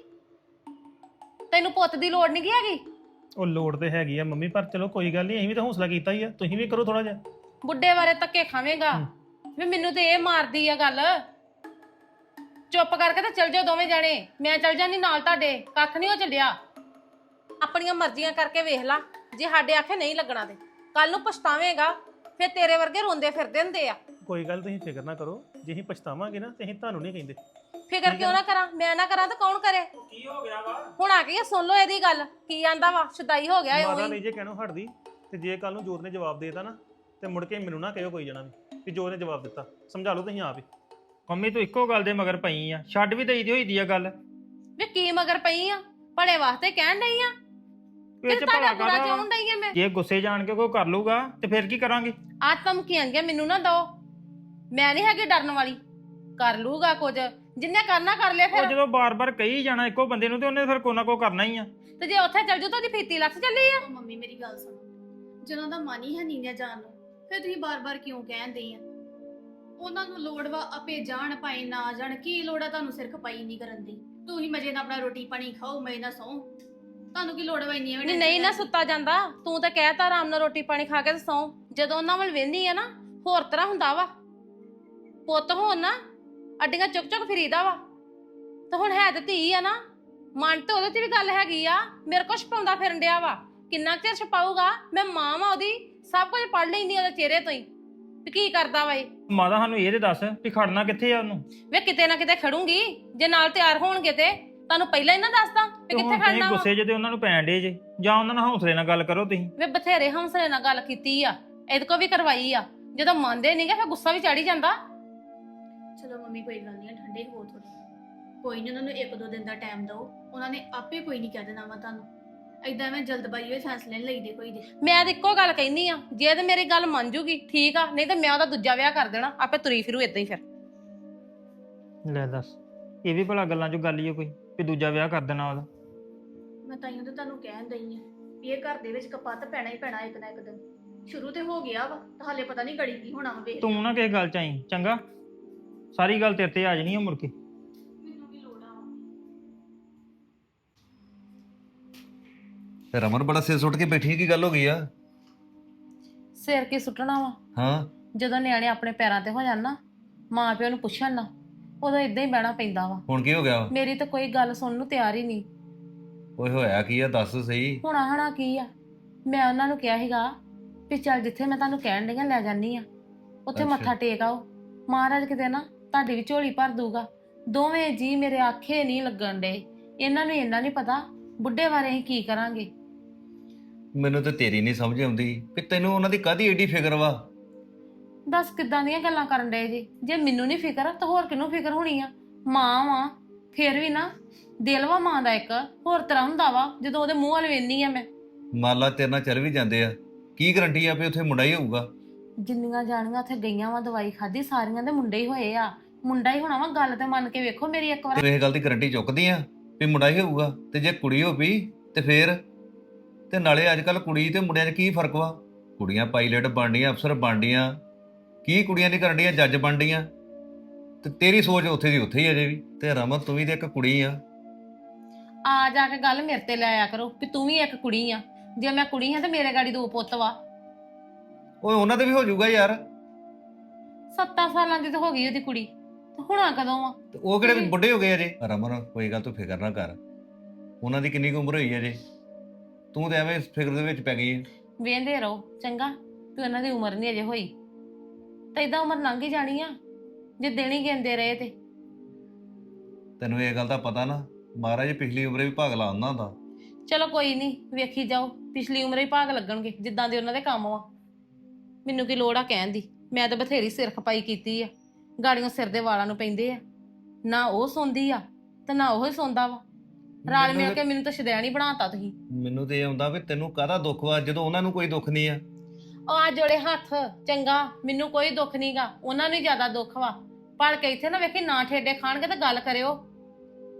ਤੈਨੂੰ ਪੁੱਤ ਦੀ ਲੋੜ ਨਹੀਂ ਹੈਗੀ? ਉਹ ਲੋੜ ਤੇ ਹੈਗੀ ਆ ਮੰਮੀ ਪਰ ਚਲੋ ਕੋਈ ਗੱਲ ਨਹੀਂ ਅਸੀਂ ਵੀ ਤਾਂ ਹੌਸਲਾ ਕੀਤਾ ਹੀ ਆ। ਤੁਸੀਂ ਵੀ ਕਰੋ ਥੋੜਾ ਜਿਹਾ। ਬੁੱਢੇ ਬਾਰੇ ਧੱਕੇ ਖਾਵੇਂਗਾ। ਵੀ ਮੈਨੂੰ ਤੇ ਇਹ ਮਾਰਦੀ ਆ ਗੱਲ। ਚੁੱਪ ਕਰਕੇ ਤੇ ਚਲ ਜਾਓ ਦੋਵੇਂ ਜਾਣੇ। ਮੈਂ ਚਲ ਜਾਂਦੀ ਨਾਲ ਤੁਹਾਡੇ। ਕੱਖ ਨਹੀਂ ਹੋ ਚੱਲਿਆ। ਆਪਣੀਆਂ ਮਰਜ਼ੀਆਂ ਕਰਕੇ ਵੇਖ ਲਾ। ਜੇ ਸਾਡੇ ਆਖੇ ਨਹੀਂ ਲੱਗਣਾ ਤੇ। ਕੱਲ ਨੂੰ ਪਛਤਾਵੇਂਗਾ ਫਿਰ ਤੇਰੇ ਵਰਗੇ ਰੋਂਦੇ ਫਿਰਦੇ ਹੁੰਦੇ ਆ। ਕੋਈ ਗੱਲ ਤੁਸੀਂ ਫਿਕਰ ਨਾ ਕਰੋ। ਜੇ ਅਸੀਂ ਪਛਤਾਵਾਂਗੇ ਨਾ ਤੇ ਅਸੀਂ ਤੁਹਾਨੂੰ ਨਹੀਂ ਕਹਿੰਦੇ। ਫਿਕਰ ਕਿਉਂ ਨਾ? ਕਰਾਂ? ਮੈਂ ਨਾ ਕਰਾਂ ਤਾਂ ਕੌਣ ਕਰੇ? ਕੀ ਹੋ ਗਿਆ ਵਾ? ਹੁਣ ਆ ਕੇ ਸੁਣ ਲਓ ਇਹਦੀ ਗੱਲ। ਕੀ ਆਂਦਾ ਵਾ? ਸ਼ੁਦਾਈ ਹੋ ਗਿਆ ਮਾਤਾ ਉਹੀ। ਨਹੀਂ ਜੇ ਕਹਿਣੋਂ ਹਟਦੀ ਤੇ ਜੇ ਕੱਲ ਨੂੰ ਜੋਤ ਨੇ ਜਵਾਬ ਦੇਤਾ ਨਾ ਤੇ ਮੁੜ ਕੇ ਮੈਨੂੰ ਨਾ ਕਹਿਓ ਕੋਈ ਜਣਾ ਵੀ ਕਿ ਜੋਤ ਨੇ ਜਵਾਬ ਦਿੱਤਾ। ਸਮਝਾ ਲਓ ਤੁਸੀਂ ਆਪ ਹੀ। ਮੰਮੀ ਤੂੰ ਇੱਕੋ ਗੱਲ ਦੇ ਮਗਰ ਪਈ ਆ। ਛੱਡ ਵੀ ਦੇਈ ਦੀ ਹੋਈ ਦੀ ਆ ਗੱਲ। ਵੀ ਕੀ ਮਗਰ ਪਈ ਆ? ਭਲੇ ਵਾਸਤੇ ਕਹਿਣ ਡਈ ਆ? ਇਹ ਕਿ ਚ ਤੁਹਾਡਾ ਭਲਾ ਬੁਰਾ ਕਾਹਦਾ ਡਈ ਆ ਮੈਂ? ਜੇ ਗੁੱਸੇ ਜਾਣ ਕੇ ਕੋਈ ਕਰ ਲੂਗਾ ਤੇ ਫਿਰ ਕੀ ਕਰਾਂਗੇ? ਆ ਧਮਕੀਆਂ ਦੀਆਂ ਮੈਨੂੰ ਨਾ ਦੋ। ਮੈਂ ਨਹੀਂ ਹੈਗੀ ਡਰਨ ਵਾਲੀ। ਕਰ ਲੂਗਾ ਕੁਝ। ਜਿੰਨੇ ਕਰਨਾ ਕਰ ਲਿਆ ਉਹ ਫਿਰ। ਜਦੋਂ ਬਾਰ-ਬਾਰ ਕਹੀ ਜਾਣਾ ਇੱਕੋ ਬੰਦੇ ਨੂੰ ਤੇ ਉਹਨੇ ਫਿਰ ਕੋਈ ਨਾ ਕੋਈ ਕਰਨਾ ਹੀ ਆ। ਤੇ ਜੇ ਉੱਥੇ ਚੱਲ ਜੂ ਤਾਂ ਉਹਦੀ ਫੀਤੀ ਲੱਥ ਚੱਲੀ ਆ। ਮੰਮੀ ਮੇਰੀ ਗੱਲ ਸੁਣੋ। ਜਦੋਂ ਦਾ ਮਨ ਹੀ ਹੈ ਨਹੀਂ ਨਾ ਜਾਣ ਨੂੰ ਫਿਰ ਤੁਸੀਂ ਬਾਰ-ਬਾਰ ਕਿਉਂ ਕਹਿੰਦੇ ਆ? ਉਹਨਾਂ ਨੂੰ ਲੋੜ ਵਾ ਆਪੇ ਜਾਣ ਪਾਏ ਨਾ ਜਾਣ। ਕੀ ਲੋੜ ਆ ਤੁਹਾਨੂੰ ਸਿਰ ਖਪਾਈ ਨਹੀਂ ਕਰਨ ਦੀ? ਤੁਸੀਂ ਮਜੇ ਨਾਲ ਆਪਣਾ ਰੋਟੀ ਪਾਣੀ ਖਾਓ ਮੈਂ ਨਾ ਸੌਂ। ਤੁਹਾਨੂੰ ਕੀ ਲੋੜ ਵਾ ਇੰਨੀ ਨਹੀਂ ਨਹੀਂ ਨਾ ਸੁੱਤਾ ਜਾਂਦਾ। ਤੂੰ ਤਾਂ ਕਹਿਤਾ ਆਰਾਮ ਨਾਲ ਰੋਟੀ ਪਾਣੀ ਖਾ ਕੇ ਤੇ ਸੌਂ। ਜਦੋਂ ਉਹਨਾਂ ਵੱਲ ਵੇਂਦੀ ਆ ਨਾ ਹੋਰ ਤਰ੍ਹਾਂ ਹੁੰਦਾ ਵਾ। ਪੁੱਤ ਹੋਣ ਨਾ ਅੱਡੀਆਂ ਚੁੱਕ ਚੁੱਕ ਫਰੀਦਾ ਵਾ। ਤੇ ਹੁਣ ਹੈ ਤੇ ਧੀ ਆ ਨਾ। ਮਨ ਤੇ ਉਹਦੇ ਤੇ ਵੀ ਗੱਲ ਹੈਗੀ ਆ। ਮੇਰੇ ਕੋਲ ਛਪਾਉਂਦਾ ਫਿਰਨ ਡਿਆ ਵਾ। ਕਿੰਨਾ ਚਿਰ ਛਪਾਊਗਾ? ਮੈਂ ਮਾਂ ਵਾਂ ਉਹਦੀ। ਸਭ ਕੁਝ ਪੜ ਲੈਂਦੀ ਉਹਦੇ ਚਿਹਰੇ ਤੋਂ ਹੀ। ਤੇ ਕੀ ਕਰਦਾ ਵਾ ਇਹ? ਮਾਤਾ ਸਾਨੂੰ ਇਹ ਤੇ ਦੱਸ ਵੀ ਖੜਨਾ ਕਿੱਥੇ ਆ ਉਹਨੂੰ। ਵੇ ਕਿਤੇ ਨਾ ਕਿਤੇ ਖੜੂੰਗੀ ਜੇ ਨਾਲ ਤਿਆਰ ਹੋਣਗੇ ਤੇ ਤੁਹਾਨੂੰ ਪਹਿਲਾਂ ਹੀ ਨਾ ਦੱਸਦਾ ਵੀ ਕਿੱਥੇ ਹੁਣ ਤੁਸੀਂ ਖੜਨਾ ਵਾ। ਗੁੱਸੇ ਜੇ ਤੇ ਉਹਨਾਂ ਨੂੰ ਪੈਣ ਡੇ ਜੇ ਜਾਂ ਉਹਨਾਂ ਨਾਲ ਹੌਸਲੇ ਨਾਲ ਗੱਲ ਕਰੋ ਤੁਸੀਂ। ਵੇ ਬਥੇਰੇ ਹਮਸਲੇ ਨਾਲ ਗੱਲ ਕੀਤੀ ਆ ਇਹਦੇ ਕੋ ਵੀ ਕਰਵਾਈ ਆ। ਜਦੋਂ ਮੰਨਦੇ ਨਹੀਂਗੇ ਫਿਰ ਗੁੱਸਾ ਵੀ ਚੜੀ ਜਾਂਦਾ। ਚਲੋ ਮੰਮੀ ਕੋਈ ਗੱਲ ਨਹੀਂ ਠੰਡੇ ਹੋ ਥੋੜੇ ਕੋਈ ਨਹੀਂ ਉਹਨਾਂ ਨੂੰ ਇੱਕ ਦੋ ਦਿਨ ਦਾ ਟਾਈਮ ਦਿਓ। ਉਹਨਾਂ ਨੇ ਆਪੇ ਕੋਈ ਨਹੀਂ ਕਹਿ ਦੇਣਾ ਵਾ ਤੁਹਾਨੂੰ। ਐਦਾਂ ਮੈਂ ਜਲਦਬਾਜ਼ੀ ਵਿੱਚ ਫੈਸਲੇ ਨਹੀਂ ਲਈਦੇ ਕੋਈ ਦੇ। ਮੈਂ ਤਾਂ ਇੱਕੋ ਗੱਲ ਕਹਿੰਦੀ ਆ ਜੇ ਤੇ ਮੇਰੀ ਗੱਲ ਮੰਨ ਜੂਗੀ ਠੀਕ ਆ ਨਹੀਂ ਤੇ ਮੈਂ ਉਹਦਾ ਦੂਜਾ ਵਿਆਹ ਕਰ ਦੇਣਾ ਆਪੇ ਤੁਰੀ ਫਿਰੂ ਇਦਾਂ ਹੀ ਫਿਰ। ਲੈ ਦੱਸ ਇਹ ਵੀ ਭਲਾ ਗੱਲਾਂ 'ਚੋਂ ਗੱਲ ਹੀ ਆ ਕੋਈ ਵੀ ਦੂਜਾ ਵਿਆਹ ਕਰ ਦੇਣਾ ਉਹਦਾ। ਮੈਂ ਤਾਈਓ ਤੇ ਤੁਹਾਨੂੰ ਕਹਿਣ ਦਈ ਆ ਵੀ ਇਹ ਘਰ ਦੇ ਵਿੱਚ ਕਪੱਤ ਪੈਣਾ ਹੀ ਪੈਣਾ ਇੱਕ ਨਾ ਇੱਕ ਦਿਨ। ਸ਼ੁਰੂ ਤੇ ਹੋ ਗਿਆ ਵਾ ਤਾਂ ਹਾਲੇ ਪਤਾ ਨਹੀਂ ਗੜੀ ਕੀ ਹੋਣਾ ਵਾ ਵੇਖ। ਤੂੰ ਨਾ ਕਿਸੇ ਗੱਲ 'ਚ ਆਈ ਚੰਗਾ? ਸਾਰੀ ਗੱਲ ਤੇਰੇ ਤੇ ਆ ਜਾਣੀ ਆ ਮੁੜ ਕੇ। ਤੇ ਰਮਨ ਬੜਾ ਸਿਰ ਸੁੱਟ ਕੇ ਬੈਠੀ ਹੈ, ਕੀ ਗੱਲ ਹੋ ਗਈ ਆ? ਸਿਰ ਕੀ ਸੁੱਟਣਾ ਵਾ? ਹਾਂ। ਜਦੋਂ ਨਿਆਣੇ ਆਪਣੇ ਪੈਰਾਂ ਤੇ ਹੋ ਜਾਣ ਨਾ ਮਾਂ ਪਿਓ ਨੂੰ ਪੁੱਛਣ ਨਾ ਉਦੋਂ ਇਦਾਂ ਹੀ ਬਹਿਣਾ ਪੈਂਦਾ ਵਾ। ਹੁਣ ਕੀ ਹੋ ਗਿਆ? ਮੇਰੀ ਤਾਂ ਕੋਈ ਗੱਲ ਸੁਣਨ ਨੂੰ ਤਿਆਰ ਹੀ ਨਹੀਂ। ਓਏ ਹੋਇਆ ਕੀ ਆ? ਦੱਸ ਸਹੀ। ਹੁਣ ਆਹਣਾ ਕੀ ਆ? ਮੈਂ ਉਹਨਾਂ ਨੂੰ ਕਿਹਾ ਸੀਗਾ ਵੀ ਚੱਲ ਜਿੱਥੇ ਮੈਂ ਤੁਹਾਨੂੰ ਕਹਿਣ ਡਈ ਆ ਲੈ ਜਾਨੀ ਆ। ਉੱਥੇ ਅੱਛਾ। ਮੱਥਾ ਟੇਕ ਆਓ। ਮਹਾਰਾਜ ਕਿਤੇ ਨਾ ਤੁਹਾਡੀ ਵੀ ਝੋਲੀ ਭਰ ਦੂਗਾ ਦੋਵੇਂ ਜੀ ਮੇਰੇ ਆਖੇ ਨਹੀਂ ਲੱਗਣ ਡੇ ਇਹਨਾਂ ਨੂੰ ਇੰਨਾ ਨਹੀਂ ਪਤਾ ਬੁੱਢੇ ਬਾਰੇ ਅਸੀਂ ਕੀ ਕਰਾਂਗੇ? ਮੈਨੂੰ ਤੇ ਤੇਰੀ ਨਹੀਂ ਸਮਝ ਆਉਂਦੀ ਕਿ ਤੈਨੂੰ ਉਹਨਾਂ ਦੀ ਕਾਦੀ ਏਡੀ ਫਿਕਰ ਵਾ? ਦੱਸ ਕਿੱਦਾਂ ਦੀਆਂ ਗੱਲਾਂ ਕਰਨ ਡੇ ਜੀ? ਜੇ ਮੈਨੂੰ ਨਹੀਂ ਫਿਕਰ ਤਾਂ ਹੋਰ ਕਿਹਨੂੰ ਫਿਕਰ ਹੋਣੀ ਆ? ਮਾਂ ਵਾਂ ਫੇਰ ਵੀ ਨਾ ਦਿਲ ਵਾ ਮਾਂ ਦਾ ਇੱਕ ਹੋਰ ਤਰ੍ਹਾਂ ਹੁੰਦਾ ਵਾ ਜਦੋਂ ਉਹਦੇ ਮੂੰਹ ਵੱਲ ਵੇਖਨੀ ਆ ਮੈਂ। ਮਾਲਾ ਤੇਰੇ ਨਾਲ ਚੱਲ ਵੀ ਜਾਂਦੇ ਆ। ਕੀ ਗਰੰਟੀ ਆ ਵੀ ਉੱਥੇ ਮੁੰਡਾ ਹੀ ਹੋਊਗਾ? ਜਿੰਨੀਆਂ ਜਾਣੀਆਂ ਉੱਥੇ ਗਈਆਂ ਵਾ ਦਵਾਈ ਖਾਦੀ ਸਾਰੀਆਂ ਦੇ ਮੁੰਡੇ ਹੀ ਹੋਏ ਆ। ਮੁੰਡਾ ਹੀ ਹੋਣਾ ਵਾ ਗੱਲ ਤੇ ਮੰਨ ਕੇ ਵੇਖੋ ਮੇਰੀ ਇੱਕ ਵਾਰ। ਤੇ ਇਹ ਗੱਲ ਦੀ ਗਰੰਟੀ ਚੁੱਕਦੀ ਆ ਵੀ ਮੁੰਡਾ ਹੀ ਹੋਊਗਾ? ਤੇ ਜੇ ਕੁੜੀ ਹੋ ਪਈ ਤੇ ਫੇਰ? ਤੇ ਨਾਲੇ ਅੱਜ ਕੱਲ ਕੁੜੀ ਤੇ ਮੁੰਡਿਆਂ 'ਚ ਕੀ ਫ਼ਰਕ ਵਾ? ਕੁੜੀਆਂ ਪਾਇਲਟ ਬਣਦੀਆਂ ਅਫਸਰ ਬਣਦੀਆਂ ਕੀ ਕੁੜੀਆਂ ਨਹੀਂ ਕਰਨੀਆਂ ਜੱਜ ਬਣਦੀਆਂ ਤੇ ਤੇਰੀ ਸੋਚ ਉੱਥੇ ਦੀ ਉੱਥੇ ਹੀ ਅਜੇ ਵੀ। ਤੇ ਰਮਨ ਤੂੰ ਵੀ ਤੇ ਇੱਕ ਕੁੜੀ ਆ। ਆ ਜਾ ਕੇ ਗੱਲ ਮੇਰੇ ਤੇ ਲੈ ਆਇਆ ਕਰੋ ਵੀ ਤੂੰ ਵੀ ਇੱਕ ਕੁੜੀ ਆ। ਜੇ ਮੈਂ ਕੁੜੀ ਹਾਂ ਤੇ ਮੇਰੇ ਗਾੜੀ ਦੋ ਪੁੱਤ ਵਾ। ਓਏ ਉਹਨਾਂ ਤੇ ਵੀ ਹੋ ਜਾਊਗਾ ਯਾਰ। ਸੱਤਾਂ ਸਾਲਾਂ ਦੀ ਤਾਂ ਹੋ ਗਈ ਉਹਦੀ ਕੁੜੀ। ਤੇ ਹੁਣਾ ਕਦੋਂ ਆ? ਤੇ ਉਹ ਕਿਹੜੇ ਬੁੱਢੇ ਹੋ ਗਏ ਅਜੇ ਰਮਨ ਕੋਈ ਗੱਲ ਤੂੰ ਫਿਕਰ ਨਾ ਕਰ। ਉਹਨਾਂ ਦੀ ਕਿੰਨੀ ਕੁ ਉਮਰ ਹੋਈ ਅਜੇ ਤੂੰ ਤੇ ਐਵੇਂ ਫਿਕਰ ਦੇ ਵਿੱਚ ਪੈ ਗਈ ਹੈ। ਵੇਂਦੇ ਰਹੋ ਚੰਗਾ। ਵੀ ਉਹਨਾਂ ਦੀ ਉਮਰ ਨਹੀਂ ਅਜੇ ਹੋਈ। ਤੇ ਇਦਾਂ ਉਮਰ ਲੰਘ ਹੀ ਜਾਣੀ ਆ ਜੇ ਦੇਣੀ ਗਿੰਦੇ ਰਹੇ ਤੇ। ਤੈਨੂੰ ਇਹ ਗੱਲ ਦਾ ਪਤਾ ਨਾ ਮਹਾਰਾਜ ਪਿਛਲੀ ਉਮਰੇ ਵੀ ਭਾਗ ਲਾ ਉਹਨਾਂ ਦਾ। ਚਲੋ ਕੋਈ ਨਹੀਂ ਵੇਖੀ ਜਾਓ ਪਿਛਲੀ ਉਮਰੇ ਹੀ ਭਾਗ ਲੱਗਣਗੇ ਜਿੱਦਾਂ ਦੇ ਉਹਨਾਂ ਦੇ ਕੰਮ ਵਾ ਮੈਨੂੰ ਕੀ ਲੋੜ ਆ ਕਹਿਣ ਦੀ? ਮੈਂ ਤਾਂ ਬਥੇਰੀ ਸਿਰ ਖਪਾਈ ਕੀਤੀ ਆ। ਗਾੜੀਆਂ ਸਿਰ ਦੇ ਵਾਲਾਂ ਨੂੰ ਪੈਂਦੇ ਆ। ਨਾ ਉਹ ਸੌਂਦੀ ਆ ਤੇ ਨਾ ਉਹ ਹੀ ਸੌਂਦਾ ਵਾ। ਰਲ ਮਿਲ ਕੇ ਮੈਨੂੰ ਤਾਂ ਸ਼ਦੈਣ ਹੀ ਬਣਾਤਾ ਤੁਸੀਂ। ਮੈਨੂੰ ਤੇ ਇਹ ਆਉਂਦਾ ਵੀ ਤੈਨੂੰ ਕਾਹਦਾ ਦੁੱਖ ਵਾ ਜਦੋਂ ਉਹਨਾਂ ਨੂੰ ਕੋਈ ਦੁੱਖ ਨਹੀਂ ਆ। ਉਹ ਆ ਜੋੜੇ ਹੱਥ ਚੰਗਾ ਮੈਨੂੰ ਕੋਈ ਦੁੱਖ ਨਹੀਂਗਾ ਉਹਨਾਂ ਨੂੰ ਹੀ ਜ਼ਿਆਦਾ ਦੁੱਖ ਵਾ। ਪੜ ਕੇ ਇੱਥੇ ਨਾ ਵੇਖੀ ਨਾ ਠੇਡੇ ਖਾਣਗੇ ਤਾਂ ਗੱਲ ਕਰਿਓ।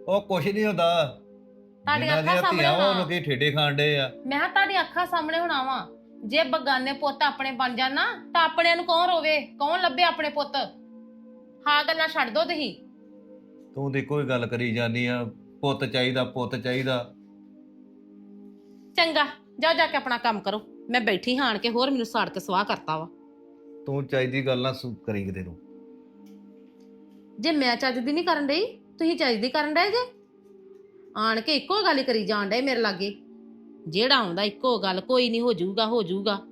ਉਹ ਕੁਛ ਨਹੀਂ ਹੁੰਦਾ। ਤੁਹਾਡੀਆਂ ਅੱਖਾਂ ਸਾਹਮਣੇ ਉਹ ਹੋਣਾ। ਲੋਕੀ ਠੇਡੇ ਖਾਣ ਡੇ ਆ। ਮੈਂ ਕਿਹਾ ਤੁਹਾਡੀ ਅੱਖਾਂ ਸਾਹਮਣੇ ਹੋਣਾ ਵਾ। ਜੇ ਬਗਾਨੇ ਪੁੱਤ ਆਪਣੇ ਬਣ ਜਾਣ ਤਾਂ ਆਪਣਿਆਂ ਨੂੰ ਕੌਣ ਰੋਵੇ? ਕੌਣ ਲੱਭੇ ਆਪਣੇ ਪੁੱਤ? ਹਾਂ ਗੱਲਾਂ ਛੱਡ ਦੋ ਤੁਸੀਂ। ਤੂੰ ਤੇ ਕੋਈ ਗੱਲ ਕਰੀ ਜਾਂਦੀ ਆ ਪੁੱਤ ਚਾਹੀਦਾ ਪੁੱਤ ਚਾਹੀਦਾ। ਚੰਗਾ ਜਾ ਜਾ ਕੇ ਆਪਣਾ ਕੰਮ ਕਰੋ। ਮੈਂ ਬੈਠੀ ਹਾਂ ਆਣ ਕੇ ਹੋਰ ਮੈਨੂੰ ਸਾੜ ਕੇ ਸਵਾਹ ਕਰਤਾ ਵਾ। ਤੂੰ ਚਾਹੀਦੀ ਗੱਲ ਨਾ ਸੁ- ਕਰੀ ਕਿਤੇ ਨੂੰ। ਜੇ ਮੈਂ ਚੱਜ ਦੀ ਨਹੀਂ ਕਰਨ ਡਈ ਤੁਸੀਂ ਚੱਜ ਦੀ ਕਰਨ ਡਏ ਜੇ? ਆਣ ਕੇ ਇੱਕੋ ਗੱਲ ਹੀ ਕਰੀ ਜਾਣ ਡਏ ਮੇਰੇ ਲਾਗੇ। ਜਿਹੜਾ ਆਉਂਦਾ ਇੱਕੋ ਗੱਲ ਕੋਈ ਨਹੀਂ ਹੋ ਜਾਊਗਾ ਹੋ ਜਾਊਗਾ।